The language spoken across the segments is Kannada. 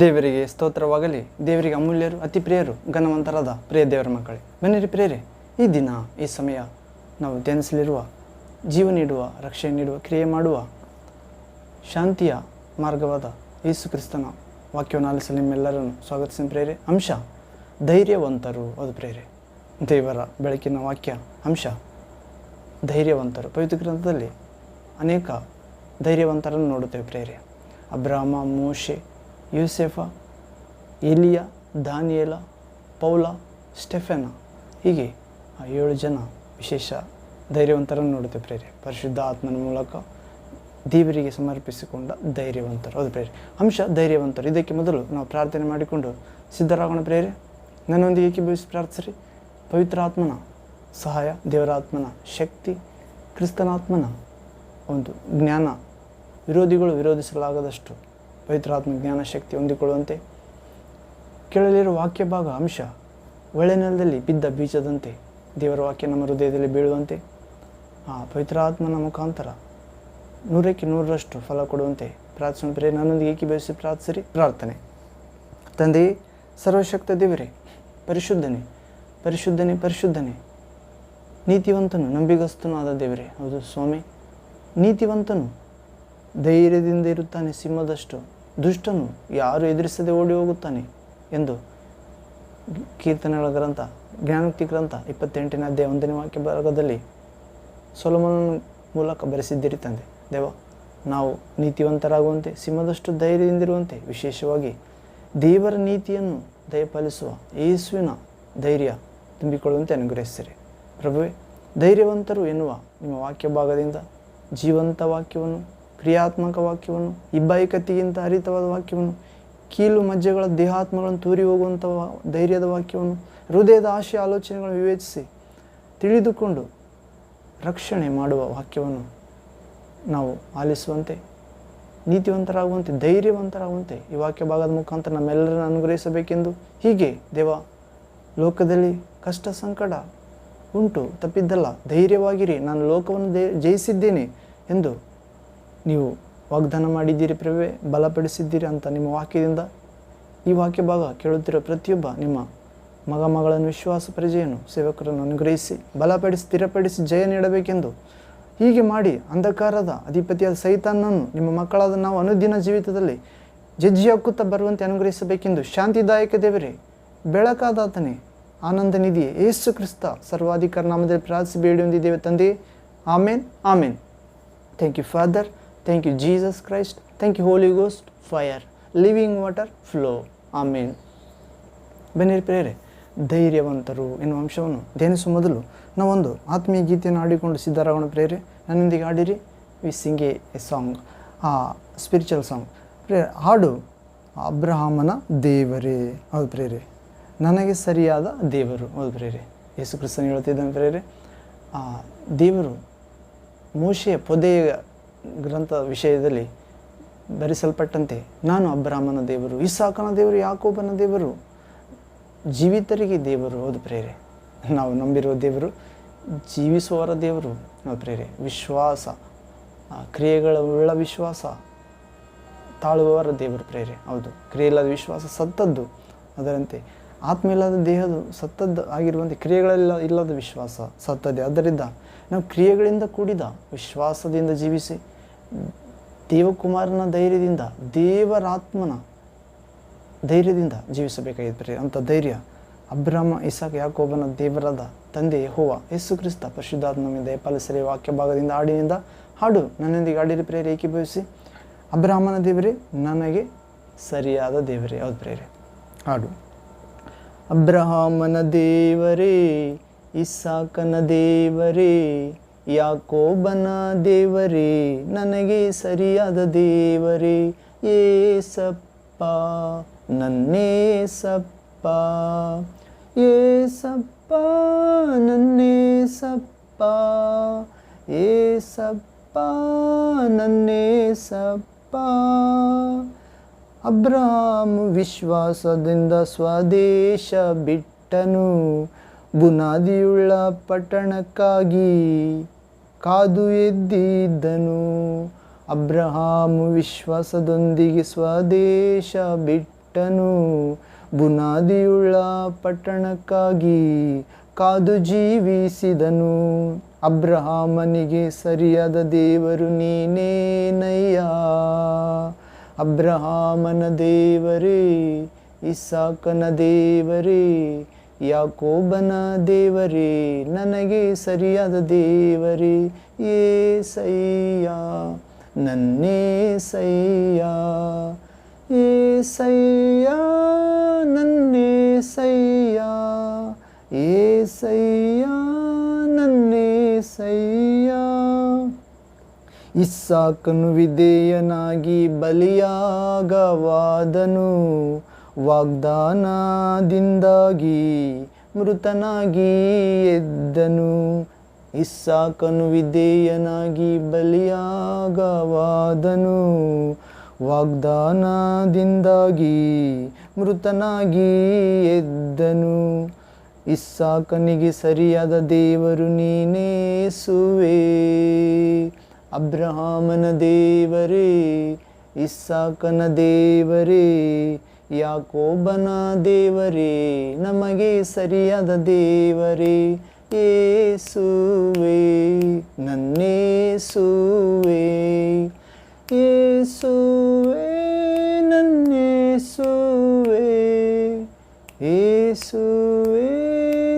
ದೇವರಿಗೆ ಸ್ತೋತ್ರವಾಗಲಿ, ದೇವರಿಗೆ ಅಮೂಲ್ಯರು, ಅತಿ ಪ್ರಿಯರು, ಘನವಂತರಾದ ಪ್ರಿಯ ದೇವರ ಮಕ್ಕಳೇ. ಬನ್ನಿರಿ ಪ್ರಿಯರೇ, ಈ ದಿನ, ಈ ಸಮಯ ನಾವು ಧ್ಯಾನಿಸಲಿರುವ ಜೀವ ನೀಡುವ, ರಕ್ಷಣೆ ನೀಡುವ, ಕ್ರಿಯೆ ಮಾಡುವ, ಶಾಂತಿಯ ಮಾರ್ಗವಾದ ಯೇಸು ಕ್ರಿಸ್ತನ ವಾಕ್ಯವನ್ನು ಆಲಿಸಲು ನಿಮ್ಮೆಲ್ಲರನ್ನು ಸ್ವಾಗತಿಸಿದ ಪ್ರೇರೆ ಅಂಶ, ಧೈರ್ಯವಂತರು ಅದು ಪ್ರೇರೆ ದೇವರ ಬೆಳಕಿನ ವಾಕ್ಯ, ಅಂಶ, ಧೈರ್ಯವಂತರು. ಪವಿತ್ರ ಗ್ರಂಥದಲ್ಲಿ ಅನೇಕ ಧೈರ್ಯವಂತರನ್ನು ನೋಡುತ್ತೇವೆ ಪ್ರೇರೆ ಅಬ್ರಹ್ಮ ಮೋಶೆ ಯೂಸೆಫ, ಎಲಿಯ, ದಾನಿಯೇಲ, ಪೌಲ, ಸ್ಟೆಫೆನ. ಹೀಗೆ ಆ ಏಳು ಜನ ವಿಶೇಷ ಧೈರ್ಯವಂತರನ್ನು ನೋಡುತ್ತೆ ಪ್ರೇರೆ. ಪರಿಶುದ್ಧ ಆತ್ಮನ ಮೂಲಕ ದೇವರಿಗೆ ಸಮರ್ಪಿಸಿಕೊಂಡ ಧೈರ್ಯವಂತರು. ಅದು ಪ್ರೇರೆ, ಅಂಶ ಧೈರ್ಯವಂತರು. ಇದಕ್ಕೆ ಮೊದಲು ನಾವು ಪ್ರಾರ್ಥನೆ ಮಾಡಿಕೊಂಡು ಸಿದ್ಧರಾಗೋಣ ಪ್ರೇರೆ. ನನ್ನೊಂದಿಗೆ ಏಕೀಭವಿಸಿ ಪ್ರಾರ್ಥಿಸ್ರಿ? ಪವಿತ್ರ ಆತ್ಮನ ಸಹಾಯ ದೇವರಾತ್ಮನ ಶಕ್ತಿ ಕ್ರಿಸ್ತನಾತ್ಮನ ಒಂದು ಜ್ಞಾನ ವಿರೋಧಿಗಳು ವಿರೋಧಿಸಲಾಗದಷ್ಟು ಪವಿತ್ರಾತ್ಮ ಜ್ಞಾನ ಶಕ್ತಿ ಹೊಂದಿಕೊಳ್ಳುವಂತೆ. ಕೇಳಲಿರುವ ವಾಕ್ಯ ಭಾಗ ಅಂಶ, ಒಳ್ಳೆ ನೆಲದಲ್ಲಿ ಬಿದ್ದ ಬೀಜದಂತೆ ದೇವರ ವಾಕ್ಯ ನಮ್ಮ ಹೃದಯದಲ್ಲಿ ಬೀಳುವಂತೆ. ಆ ಪವಿತ್ರಾತ್ಮನ ಮುಖಾಂತರ ನೂರಕ್ಕೆ ನೂರರಷ್ಟು ಫಲ ಕೊಡುವಂತೆ ಪ್ರಾರ್ಥನೆ ಪ್ರೇ ನನ್ನೊಂದಿಗೆ ಏಕೀಭವಿಸಿ ಪ್ರಾರ್ಥಿಸಿರಿ? ಪ್ರಾರ್ಥನೆ. ತಂದೆಯೇ ಸರ್ವಶಕ್ತ ದೇವರೇ, ಪರಿಶುದ್ಧನೇ ಪರಿಶುದ್ಧನೇ ಪರಿಶುದ್ಧನೇ. ನೀತಿವಂತನು ನಂಬಿಗಸ್ತನೂ ಆದ ದೇವರೇ. ಹೌದು ಸ್ವಾಮಿ, ನೀತಿವಂತನು ಧೈರ್ಯದಿಂದ ಇರುತ್ತಾನೆ, ಸಿಂಹದಷ್ಟು. ದುಷ್ಟನು ಯಾರು ಎದುರಿಸದೆ ಓಡಿ ಹೋಗುತ್ತಾನೆ ಎಂದು ಕೀರ್ತನೆಗಳ ಗ್ರಂಥ, ಜ್ಞಾನೋಕ್ತಿ ಗ್ರಂಥ ಇಪ್ಪತ್ತೆಂಟನೇ ಅಧ್ಯಾಯ ಒಂದನೇ ವಾಕ್ಯ ಭಾಗದಲ್ಲಿ ಸೊಲಮನ ಮೂಲಕ ಬರೆಸಿದ್ದೀರಿ ತಂದೆ. ದೇವ, ನಾವು ನೀತಿವಂತರಾಗುವಂತೆ, ಸಿಂಹದಷ್ಟು ಧೈರ್ಯದಿಂದಿರುವಂತೆ, ವಿಶೇಷವಾಗಿ ದೇವರ ನೀತಿಯನ್ನು ದಯಪಾಲಿಸುವ ಯೇಸುವಿನ ಧೈರ್ಯ ತುಂಬಿಕೊಳ್ಳುವಂತೆ ಅನುಗ್ರಹಿಸಿರಿ. ಪ್ರಭುವೆ, ಧೈರ್ಯವಂತರು ಎನ್ನುವ ನಿಮ್ಮ ವಾಕ್ಯ ಭಾಗದಿಂದ ಜೀವಂತ ವಾಕ್ಯವನ್ನು ಕ್ರಿಯಾತ್ಮಕ ವಾಕ್ಯವನ್ನು ಇಬ್ಬಾಯಿಕತೆಗಿಂತ ಹರಿತವಾದ ವಾಕ್ಯವನ್ನು, ಕೀಲು ಮಜ್ಜೆಗಳ ದೇಹಾತ್ಮಗಳನ್ನು ತೂರಿ ಹೋಗುವಂಥ ಧೈರ್ಯದ ವಾಕ್ಯವನ್ನು, ಹೃದಯದ ಆಶೆ ಆಲೋಚನೆಗಳನ್ನು ವಿವೇಚಿಸಿ ತಿಳಿದುಕೊಂಡು ರಕ್ಷಣೆ ಮಾಡುವ ವಾಕ್ಯವನ್ನು ನಾವು ಆಲಿಸುವಂತೆ, ನೀತಿವಂತರಾಗುವಂತೆ, ಧೈರ್ಯವಂತರಾಗುವಂತೆ ಈ ವಾಕ್ಯ ಭಾಗದ ಮುಖಾಂತರ ನಮ್ಮೆಲ್ಲರನ್ನು ಅನುಗ್ರಹಿಸಬೇಕೆಂದು ಹೀಗೆ ದೇವ ಲೋಕದಲ್ಲಿ ಕಷ್ಟ ಸಂಕಟ ಉಂಟು, ತಪ್ಪಿದ್ದಲ್ಲ, ಧೈರ್ಯವಾಗಿರಿ, ನಾನು ಲೋಕವನ್ನು ಜಯಿಸಿದ್ದೇನೆ ಎಂದು ನೀವು ವಾಗ್ದಾನ ಮಾಡಿದ್ದೀರಿ ಪ್ರವೇ ಬಲಪಡಿಸಿದ್ದೀರಿ ಅಂತ ನಿಮ್ಮ ವಾಕ್ಯದಿಂದ ಈ ವಾಕ್ಯ ಭಾಗ ಕೇಳುತ್ತಿರೋ ಪ್ರತಿಯೊಬ್ಬ ನಿಮ್ಮ ಮಗ, ಮಗಳನ್ನು, ವಿಶ್ವಾಸ ಪ್ರಜೆಯನ್ನು ಸೇವಕರನ್ನು ಅನುಗ್ರಹಿಸಿ, ಬಲಪಡಿಸಿ, ಸ್ಥಿರಪಡಿಸಿ ಜಯ ನೀಡಬೇಕೆಂದು ಹೀಗೆ ಮಾಡಿ ಅಂಧಕಾರದ ಅಧಿಪತಿಯಾದ ಸೈತಾನನ್ನು ನಿಮ್ಮ ಮಕ್ಕಳಾದ ನಾವು ಅನುದಿನ ಜೀವಿತದಲ್ಲಿ ಜಜ್ಜಿ ಹಾಕುತ್ತಾ ಬರುವಂತೆ ಅನುಗ್ರಹಿಸಬೇಕೆಂದು ಶಾಂತಿದಾಯಕ ದೇವರೇ, ಬೆಳಕಾದಾತನೇ, ಆನಂದ ನಿಧಿ ಏಸು ಕ್ರಿಸ್ತ ಸರ್ವಾಧಿಕಾರ ನಾಮದಲ್ಲಿ ಪ್ರಾರ್ಥಿಸಿ ಬೇಡಿ ಹೊಂದಿದ್ದೇವೆ ತಂದೆ. Amen amen. Thank you father thank you Jesus Christ thank you holy ghost fire living water flow amen ಬನ್ನಿರಿ ಪ್ರೇರೆ ಧೈರ್ಯವಂತರು ಎನ್ನುವ ಅಂಶವನ್ನು ಧ್ಯಾನಿಸುವ ಮೊದಲು ನಾವೊಂದು ಆತ್ಮೀಯ ಗೀತೆಯನ್ನು ಆಡಿಕೊಂಡು ಸಿದ್ಧರಾಗೋಣ ಪ್ರೇರೆ ನನ್ನೊಂದಿಗೆ ಆಡಿರಿ we sing a song, a spiritual song pray ಹಾಡು, ಅಬ್ರಹಾಮನ ದೇವರೇ ಹೌದು ಪ್ರೇರೆ ನನಗೆ ಸರಿಯಾದ ದೇವರು ಹೌದು ಪ್ರೇರೆ ಯೇಸು ಕ್ರಿಸ್ತನ್ ಹೇಳ್ತಿದ್ದಾನೆ ಪ್ರೇರೆ ದೇವರು ಮೋಶೆಯ ಪೊದೆಯ ಗ್ರಂಥ ವಿಷಯದಲ್ಲಿ ಧರಿಸಲ್ಪಟ್ಟಂತೆ ನಾನು ಅಬ್ರಾಹ್ಮನ ದೇವರು, ಇಸಾಕನ ದೇವರು, ಯಾಕೋಬನ ದೇವರು, ಜೀವಿತರಿಗೆ ದೇವರು ಅದು ಪ್ರೇರೆ. ನಾವು ನಂಬಿರುವ ದೇವರು, ಜೀವಿಸುವವರ ದೇವರು ನಾವು ಪ್ರೇರೆ. ವಿಶ್ವಾಸ ಕ್ರಿಯೆಗಳ ಉಳ್ಳ ವಿಶ್ವಾಸ, ತಾಳುವವರ ದೇವರು ಪ್ರೇರೆ, ಹೌದು. ಕ್ರಿಯೆ ಇಲ್ಲದ ವಿಶ್ವಾಸ ಸತ್ತದ್ದು, ಅದರಂತೆ ಆತ್ಮ ಇಲ್ಲದ ದೇಹದ ಸತ್ತದ್ದು ಆಗಿರುವಂತೆ ಕ್ರಿಯೆಗಳೆಲ್ಲ ಇಲ್ಲದ ವಿಶ್ವಾಸ ಸತ್ತದೆ ಆದ್ದರಿಂದ ನಾವು ಕ್ರಿಯೆಗಳಿಂದ ಕೂಡಿದ ವಿಶ್ವಾಸದಿಂದ ಜೀವಿಸಿ ದೇವಕುಮಾರನ ಧೈರ್ಯದಿಂದ, ದೇವರಾತ್ಮನ ಧೈರ್ಯದಿಂದ ಜೀವಿಸಬೇಕಾಗಿದೆ ಪ್ರಿಯ ಅಂಥ ಧೈರ್ಯ ಅಬ್ರಹ್ಮ, ಇಸಾಕ್, ಯಾಕೋಬನ ದೇವರಾದ ತಂದೆ ಹೋವ ಯೇಸು ಕ್ರಿಸ್ತ ಪರಿಶುದ್ಧಾತ್ಮನಿಂದ ದಯಪಾಲಿಸರಿ ವಾಕ್ಯ ಭಾಗದಿಂದ ಹಾಡಿನಿಂದ ಹಾಡು. ನನ್ನೊಂದಿಗೆ ಹಾಡಿರಿ ಪ್ರೇರೆ ಏಕೀಭವಿಸಿ. ಅಬ್ರಾಹ್ಮನ ದೇವರೇ, ನನಗೆ ಸರಿಯಾದ ದೇವರೇ, ಹೌದು ಪ್ರೇರೆ ಹಾಡು. ಅಬ್ರಹಾಮನ ದೇವರೇ, ಇಸಾಕನ ದೇವರೇ ಯಾಕೋಬನ ದೇವರೇ, ನನಗೆ ಸರಿಯಾದ ದೇವರೇ, ಏಸಪ್ಪ, ನನ್ನೇಸಪ್ಪ, ಏಸಪ್ಪ ಸಪ್ಪ ಏಸಪ್ಪ, ನನ್ನೇಸಪ್ಪ. ಅಬ್ರಾಮ್ ವಿಶ್ವಾಸದಿಂದ ಸ್ವದೇಶ ಬಿಟ್ಟನು, ಬುನಾದಿಯುಳ್ಳ ಪಟ್ಟಣಕ್ಕಾಗಿ. ಕಾದು ಎದ್ದಿದ್ದನು. ಅಬ್ರಹಾಮು ವಿಶ್ವಾಸದೊಂದಿಗೆ ಸ್ವದೇಶ ಬಿಟ್ಟು ಬಿಟ್ಟನು. ಬುನಾದಿಯುಳ್ಳ ಪಟ್ಟಣಕ್ಕಾಗಿ ಕಾದು ಜೀವಿಸಿದನು. ಅಬ್ರಹಾಮನಿಗೆ ಸರಿಯಾದ ದೇವರು ನೀನೇನಯ್ಯ ಅಬ್ರಹಾಮನ ದೇವರೇ, ಇಸಾಕನ ದೇವರೇ ಯಾಕೋಬನ ದೇವರೇ, ನನಗೆ ಸರಿಯಾದ ದೇವರೇ ಸೈಯ, ನನ್ನೇ ಸೈಯ, ಏ ಸೈಯ, ನನ್ನೇ ಸೈಯ, ಏ ಸೈಯ, ನನ್ನೇ ಸಯ್ಯ ಇಸ್ಸಾಕನು ವಿಧೇಯನಾಗಿ ಬಲಿಯಾಗವಾದನು. ವಾಗ್ದಾನದಿಂದಾಗಿ ಮೃತನಾಗಿ ಎದ್ದನು. ಇಸ್ಸಾಕನು ವಿಧೇಯನಾಗಿ ಬಲಿಯಾಗವಾದನು. ವಾಗ್ದಾನದಿಂದಾಗಿ ಮೃತನಾಗಿ ಎದ್ದನು. ಇಸ್ಸಾಕನಿಗೆ ಸರಿಯಾದ ದೇವರು ನೀನೇ ನೀನೇಸುವೆ ಅಬ್ರಹಾಮನ ದೇವರೇ, ಇಸ್ಸಾಕನ ದೇವರೇ ಯಾಕೋಬನ ದೇವರೇ, ನಮಗೆ ಸರಿಯಾದ ದೇವರೇ, ಏಸುವೆ, ನನ್ನೇಸುವೆ ಏಸುವೆ ನನ್ನೇಸುವೆ, ಏಸುವೆ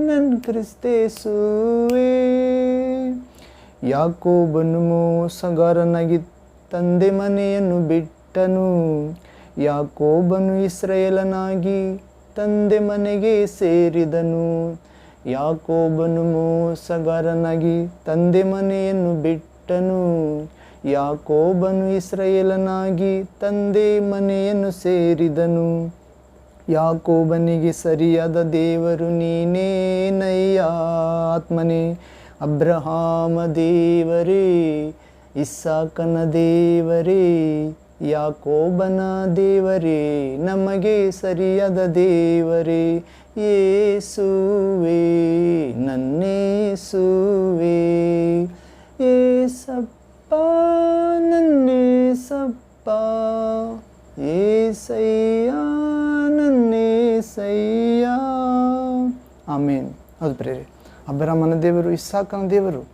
ನನ್ನ ಕ್ರಿಸ್ತೇಸುವೆ. ಯಾಕೋಬನು ಮೋಸಗಾರನಾಗಿ ತಂದೆ ಮನೆಯನ್ನು ಬಿಟ್ಟನು. ಯಾಕೋಬನು ಇಸ್ರಾಯೇಲನಾಗಿ ತಂದೆ ಮನೆಗೆ ಸೇರಿದನು. ಯಾಕೋಬನು ಮೋಸಗಾರನಾಗಿ ತಂದೆ ಮನೆಯನ್ನು ಬಿಟ್ಟನು. ಯಾಕೋಬನು ಇಸ್ರಾಯೇಲನಾಗಿ ತಂದೆ ಮನೆಯನ್ನು ಸೇರಿದನು. ಯಾಕೋಬನಿಗೆ ಸರಿಯಾದ ದೇವರು ನೀನೇನಯ್ಯ ಆತ್ಮನೇ. ಅಬ್ರಹಾಮ ದೇವರೇ, ಇಸ್ಸಾಕನ ದೇವರೇ ಯಾಕೋಬನ ದೇವರೇ, ನಮಗೆ ಸರಿಯಾದ ದೇವರೇ, ಏಸುವೆ, ನನ್ನೇಸುವೆ. ಏಸಪ್ಪ, ನನ್ನೇಸಪ್ಪ, ಏಸಯ್ಯ, ನನ್ನೇಸಯ್ಯ. ಆಮೇನ್. ಹೌದು ಪ್ರೇರೆ, ಅಬ್ರಹ್ಮನ ದೇವರು ಇಸ್ಸಾಕನ ದೇವರು,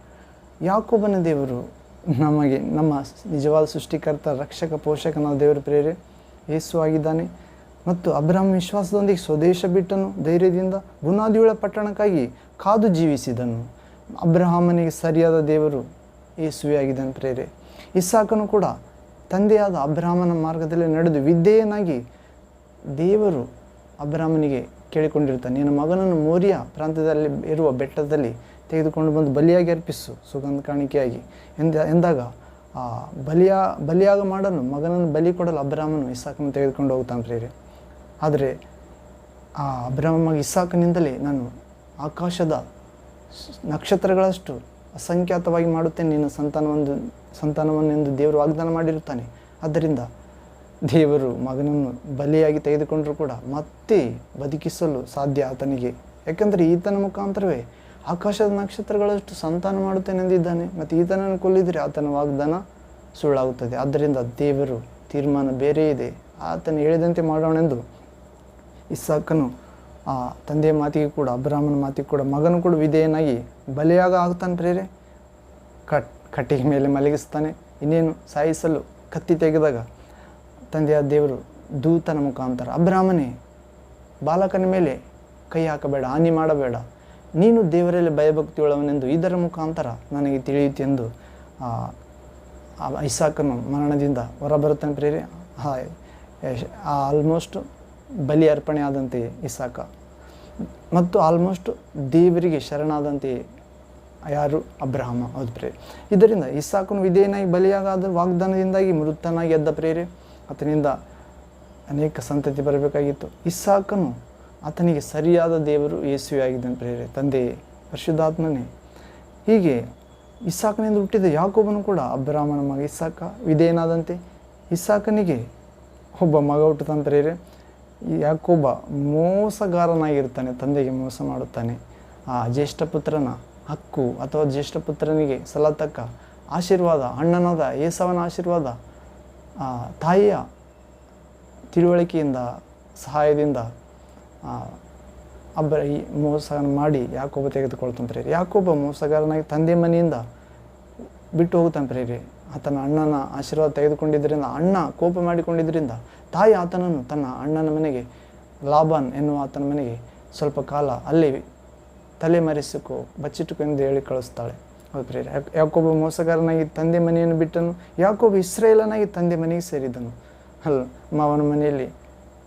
ಯಾಕೋಬನ ದೇವರು ನಮಗೆ ನಮ್ಮ ನಿಜವಾದ ಸೃಷ್ಟಿಕರ್ತ, ರಕ್ಷಕ ಪೋಷಕನ ದೇವರ ಪ್ರೇರೆ, ಯೇಸು ಆಗಿದ್ದಾನೆ. ಮತ್ತು ಅಬ್ರಹ್ಮ ವಿಶ್ವಾಸದೊಂದಿಗೆ ಸ್ವದೇಶ ಬಿಟ್ಟನು, ಧೈರ್ಯದಿಂದ ಬುನಾದಿಯುಳ ಪಟ್ಟಣಕ್ಕಾಗಿ ಕಾದು ಜೀವಿಸಿದನು. ಅಬ್ರಹಾಮನಿಗೆ ಸರಿಯಾದ ದೇವರು ಯೇಸುವೆ ಆಗಿದ್ದಾನೆ ಪ್ರೇರೆ. ಇಸ್ಸಾಕನು ಕೂಡ ತಂದೆಯಾದ ಅಬ್ರಹಾಮನ ಮಾರ್ಗದಲ್ಲಿ ನಡೆದು ವಿದ್ಯೆಯನಾಗಿ ದೇವರು ಅಬ್ರಾಹ್ಮನಿಗೆ ಕೇಳಿಕೊಂಡಿರ್ತಾನೆ ನಿನ್ನ ಮಗನನ್ನು ಮೋರಿಯ ಪ್ರಾಂತ್ಯದಲ್ಲಿ ಇರುವ ಬೆಟ್ಟದಲ್ಲಿ ತೆಗೆದುಕೊಂಡು ಬಂದು ಬಲಿಯಾಗಿ ಅರ್ಪಿಸು, ಸುಗಂಧ ಕಾಣಿಕೆಯಾಗಿ. ಎಂದ, ಎಂದಾಗ, ಆ, ಬಲಿಯ, ಬಲಿಯಾಗ ಮಾಡಲು, ಮಗನನ್ನು ಬಲಿ ಕೊಡಲು ಅಬ್ರಾಹ್ಮನು ಇಸಾಕನ್ನು ತೆಗೆದುಕೊಂಡು ಹೋಗ್ತಾನೆ ಪ್ರೇರೆ ಆದರೆ, ಆ ಅಬ್ರಾಹ್ಮ ಇಸಾಕನಿಂದಲೇ ನಾನು ಆಕಾಶದ ನಕ್ಷತ್ರಗಳಷ್ಟು ಅಸಂಖ್ಯಾತವಾಗಿ ಮಾಡುತ್ತೇನೆ, ನಿನ್ನ ಸಂತಾನವೊಂದು, ಸಂತಾನವನ್ನೆಂದು ದೇವರು ವಾಗ್ದಾನ ಮಾಡಿರುತ್ತಾನೆ. ಆದ್ದರಿಂದ ದೇವರು ಮಗನನ್ನು ಬಲಿಯಾಗಿ ತೆಗೆದುಕೊಂಡರೂ ಕೂಡ ಮತ್ತೆ ಬದುಕಿಸಲು ಸಾಧ್ಯ ಆತನಿಗೆ. ಯಾಕಂದರೆ ಈತನ ಮುಖಾಂತರವೇ ಆಕಾಶದ ನಕ್ಷತ್ರಗಳಷ್ಟು ಸಂತಾನ ಮಾಡುತ್ತೇನೆಂದಿದ್ದಾನೆ ಮತ್ತು ಈತನನ್ನು ಕೊಲ್ಲಿದರೆ ಆತನ ವಾಗ್ದಾನ ಸುಳ್ಳಾಗುತ್ತದೆ. ಆದ್ದರಿಂದ ದೇವರು ತೀರ್ಮಾನ ಬೇರೆ ಇದೆ. ಆತನು ಹೇಳಿದಂತೆ ಮಾಡೋಣೆಂದು ಇಸ್ಸಾಕನು, ಆ ತಂದೆಯ ಮಾತಿಗೆ ಕೂಡ, ಅಬ್ರಾಹ್ಮನ ಮಾತಿಗೆ ಕೂಡ, ಮಗನು ಕೂಡ ವಿಧೇಯನಾಗಿ ಬಲಿಯಾಗ ಆಗ್ತಾನೆ ಪ್ರೇರೆ ಕಟ್, ಕಟ್ಟಿಗೆ ಮೇಲೆ ಮಲಗಿಸ್ತಾನೆ. ಇನ್ನೇನು ಸಾಯಿಸಲು ಕತ್ತಿ ತೆಗೆದಾಗ ತಂದೆಯ ದೇವರು ದೂತನ ಮುಖಾಂತರ, ಅಬ್ರಾಹ್ಮನೇ, ಬಾಲಕನ ಮೇಲೆ ಕೈ ಹಾಕಬೇಡ, ಹಾನಿ ಮಾಡಬೇಡ. ನೀನು ದೇವರಲ್ಲಿ ಭಯಭಕ್ತಿಯುಳ್ಳವನೆಂದು ಇದರ ಮುಖಾಂತರ ನನಗೆ ತಿಳಿಯಿತೆಂದು ಇಸಾಕನು ಮರಣದಿಂದ ಹೊರಬರುತ್ತಾನೆ ಪ್ರೇರೆ ಆಲ್ಮೋಸ್ಟ್ ಬಲಿ ಅರ್ಪಣೆ ಆದಂತೆ ಇಸಾಕ. ಮತ್ತು ಆಲ್ಮೋಸ್ಟ್ ದೇವರಿಗೆ ಶರಣಾದಂತೆ ಯಾರು? ಅಬ್ರಹಮ. ಹೌದು ಪ್ರೇರಿ ಇದರಿಂದ ಇಸಾಕನು ವಿಧೇಯನಾಗಿ ಬಲಿಯಾಗಾದ ವಾಗ್ದಾನದಿಂದಾಗಿ ಮೃತನಾಗಿ ಎದ್ದ ಪ್ರೇರೆ ಆತನಿಂದ ಅನೇಕ ಸಂತತಿ ಬರಬೇಕಾಗಿತ್ತು. ಇಸ್ಸಾಕನು ಆತನಿಗೆ ಸರಿಯಾದ ದೇವರು ಯೇಸುವೆ ಆಗಿದ್ದಾನೆ ಪ್ರೇರೆ ತಂದೆ ಪರಿಶುದ್ಧಾತ್ಮನೇ. ಹೀಗೆ ಇಸಾಕನಿಂದ ಹುಟ್ಟಿದ ಯಾಕೋಬನು ಕೂಡ ಅಬ್ರಾಹ್ಮನ ಮಗ ಇಸಾಕ ಇದೇನಾದಂತೆ ಇಸಾಕನಿಗೆ ಒಬ್ಬ ಮಗ ಹುಟ್ಟುತ್ತಾನೆ ಪ್ರೇರೆ ಯಾಕೋಬ ಮೋಸಗಾರನಾಗಿರ್ತಾನೆ, ತಂದೆಗೆ ಮೋಸ ಮಾಡುತ್ತಾನೆ. ಆ ಜ್ಯೇಷ್ಠ ಪುತ್ರನ ಹಕ್ಕು ಅಥವಾ ಜ್ಯೇಷ್ಠ ಪುತ್ರನಿಗೆ ಸಲತಕ್ಕ ಆಶೀರ್ವಾದ, ಅಣ್ಣನಾದ ಏಸವನ ಆಶೀರ್ವಾದ, ಆ ತಾಯಿಯ ತಿಳುವಳಿಕೆಯಿಂದ, ಸಹಾಯದಿಂದ ಆ, ಅಬ್ಬ ಈ ಮೋಸ ಮಾಡಿ ಯಾಕೋಬ ತೆಗೆದುಕೊಳ್ತಾನೆ ಪ್ರೇರಿ ಯಾಕೋಬ ಮೋಸಗಾರನಾಗಿ ತಂದೆ ಮನೆಯಿಂದ ಬಿಟ್ಟು ಹೋಗ್ತಾನೆ ಪ್ರೇರಿ ಆತನ ಅಣ್ಣನ ಆಶೀರ್ವಾದ ತೆಗೆದುಕೊಂಡಿದ್ದರಿಂದ ಅಣ್ಣ ಕೋಪ ಮಾಡಿಕೊಂಡಿದ್ದರಿಂದ ತಾಯಿ ಆತನನ್ನು ತನ್ನ ಅಣ್ಣನ ಮನೆಗೆ ಲಾಭನ್ ಎನ್ನುವ ಆತನ ಮನೆಗೆ ಸ್ವಲ್ಪ ಕಾಲ ಅಲ್ಲಿ ತಲೆಮರೆಸಿಕೊ ಬಚ್ಚಿಟ್ಟುಕೋ ಎಂದು ಹೇಳಿ ಕಳಿಸ್ತಾಳೆ. ಹೌದು ಪ್ರೇರಿ ಯಾಕೊಬ್ಬ ಯಾಕೋಬ ಮೋಸಗಾರನಾಗಿ ತಂದೆ ಮನೆಯನ್ನು ಬಿಟ್ಟನು ಯಾಕೋಬ ಇಸ್ರೇಲನಾಗಿ ತಂದೆ ಮನೆಗೆ ಸೇರಿದನು. ಅಲ್ಲ ಮಾವನ ಮನೆಯಲ್ಲಿ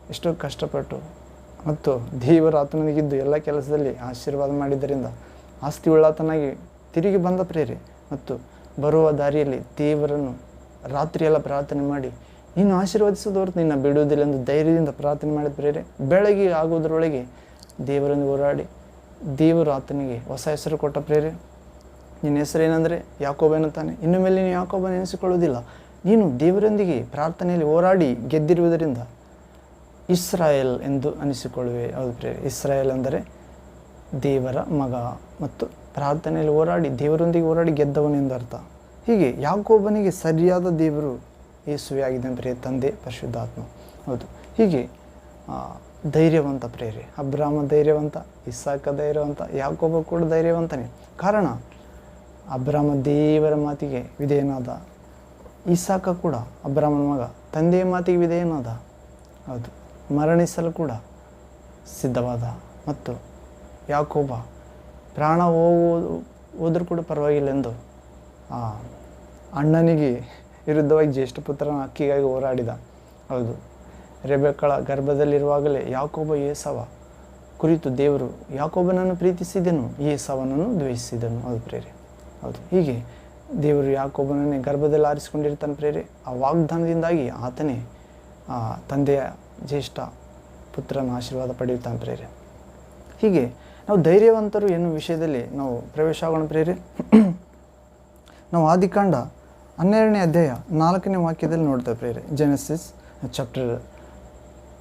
ಎಷ್ಟೋ ಕಷ್ಟಪಟ್ಟು ಮತ್ತು ದೇವರು ಆತನಿಗಿದ್ದು ಎಲ್ಲ ಕೆಲಸದಲ್ಲಿ ಆಶೀರ್ವಾದ ಮಾಡಿದ್ದರಿಂದ ಆಸ್ತಿ ಉಳ್ಳಾತನಾಗಿ ತಿರುಗಿ ಬಂದ ಪ್ರೇರೆ ಮತ್ತು ಬರುವ ದಾರಿಯಲ್ಲಿ ದೇವರನ್ನು ರಾತ್ರಿಯೆಲ್ಲ ಪ್ರಾರ್ಥನೆ ಮಾಡಿ, ನೀನು ಆಶೀರ್ವದಿಸೋದು ಹೊರತು ನಿನ್ನ ಬಿಡುವುದಿಲ್ಲ ಎಂದು ಧೈರ್ಯದಿಂದ ಪ್ರಾರ್ಥನೆ ಮಾಡಿದ ಪ್ರೇರೆ, ಬೆಳಗ್ಗೆ ಆಗುವುದರೊಳಗೆ ದೇವರನ್ನು ಹೋರಾಡಿ, ದೇವರು ಆತನಿಗೆ ಹೊಸ ಹೆಸರು ಕೊಟ್ಟ ಪ್ರೇರೆ. ನಿನ್ನ ಹೆಸರೇನೆಂದರೆ ಎನ್ನುತ್ತಾನೆ. ಇನ್ನು ಮೇಲೆ ನೀನು ಯಾಕೋಬ ನೆನೆಸಿಕೊಳ್ಳುವುದಿಲ್ಲ ನೀನು ದೇವರೊಂದಿಗೆ ಪ್ರಾರ್ಥನೆಯಲ್ಲಿ ಹೋರಾಡಿ ಗೆದ್ದಿರುವುದರಿಂದ ಇಸ್ರಾಯೇಲ್ ಎಂದು ಅನಿಸಿಕೊಳ್ಳುವೆ. ಹೌದು ಪ್ರೇರೆ ಇಸ್ರಾಯೇಲ್ ಅಂದರೆ ದೇವರ ಮಗ ಮತ್ತು ಪ್ರಾರ್ಥನೆಯಲ್ಲಿ ಹೋರಾಡಿ, ದೇವರೊಂದಿಗೆ ಹೋರಾಡಿ ಗೆದ್ದವನೆಂದು ಅರ್ಥ. ಹೀಗೆ ಯಾಕೋಬನಿಗೆ ಸರಿಯಾದ ದೇವರು ಯೇಸುವೆ ಆಗಿದೆ ಅಂದರೆ ತಂದೆ ಪರಿಶುದ್ಧಾತ್ಮ. ಹೌದು. ಹೀಗೆ ಧೈರ್ಯವಂತ ಪ್ರೇರೆ ಅಬ್ರಾಮ ಧೈರ್ಯವಂತ, ಇಸಾಕ ಧೈರ್ಯವಂತ, ಯಾಕೋಬ ಕೂಡ ಧೈರ್ಯವಂತನೇ. ಕಾರಣ ಅಬ್ರಾಹ್ಮ ದೇವರ ಮಾತಿಗೆ ವಿಧೇಯನಾದ ಇಸಾಕ ಕೂಡ ಅಬ್ರಾಮನ ಮಗ, ತಂದೆಯ ಮಾತಿಗೆ ವಿಧೇಯನಾದ. ಹೌದು. ಮರಣಿಸಲು ಕೂಡ ಸಿದ್ಧವಾದ ಮತ್ತು ಯಾಕೋಬ ಪ್ರಾಣ ಹೋಗುವುದು ಹೋದರೂ ಕೂಡ ಪರವಾಗಿಲ್ಲ ಎಂದು ಆ ಅಣ್ಣನಿಗೆ ವಿರುದ್ಧವಾಗಿ ಜ್ಯೇಷ್ಠ ಪುತ್ರನ ಅಕ್ಕಿಗಾಗಿ ಹೋರಾಡಿದ. ಹೌದು. ರೆಬೆಕ್ಕಳ ಗರ್ಭದಲ್ಲಿರುವಾಗಲೇ ಯಾಕೋಬ ಏಸವ ಕುರಿತು ದೇವರು ಯಾಕೋಬನನ್ನು ಪ್ರೀತಿಸಿದನು, ಏಸವನನ್ನು ದ್ವೇಷಿಸಿದನು. ಹೌದು ಪ್ರೇರೆ ಹೌದು. ಹೀಗೆ ದೇವರು ಯಾಕೋಬನನ್ನೇ ಗರ್ಭದಲ್ಲಿ ಆರಿಸಿಕೊಂಡಿರ್ತಾನೆ ಪ್ರೇರೆ ಆ ವಾಗ್ದಾನದಿಂದಾಗಿ ಆತನೇ ತಂದೆಯ ಜ್ಯೇಷ್ಠ ಪುತ್ರನ ಆಶೀರ್ವಾದ ಪಡೆಯುತ್ತಾನೆ ಪ್ರೇರೆ. ಹೀಗೆ ನಾವು ಧೈರ್ಯವಂತರು ಎನ್ನುವ ವಿಷಯದಲ್ಲಿ ನಾವು ಪ್ರವೇಶ ಆಗೋಣ ಪ್ರೇರೆ. ನಾವು ಆದಿಕಾಂಡ ಹನ್ನೆರಡನೇ ಅಧ್ಯಾಯ ನಾಲ್ಕನೇ ವಾಕ್ಯದಲ್ಲಿ ನೋಡ್ತೇವೆ ಪ್ರೇರೆ. Genesis chapter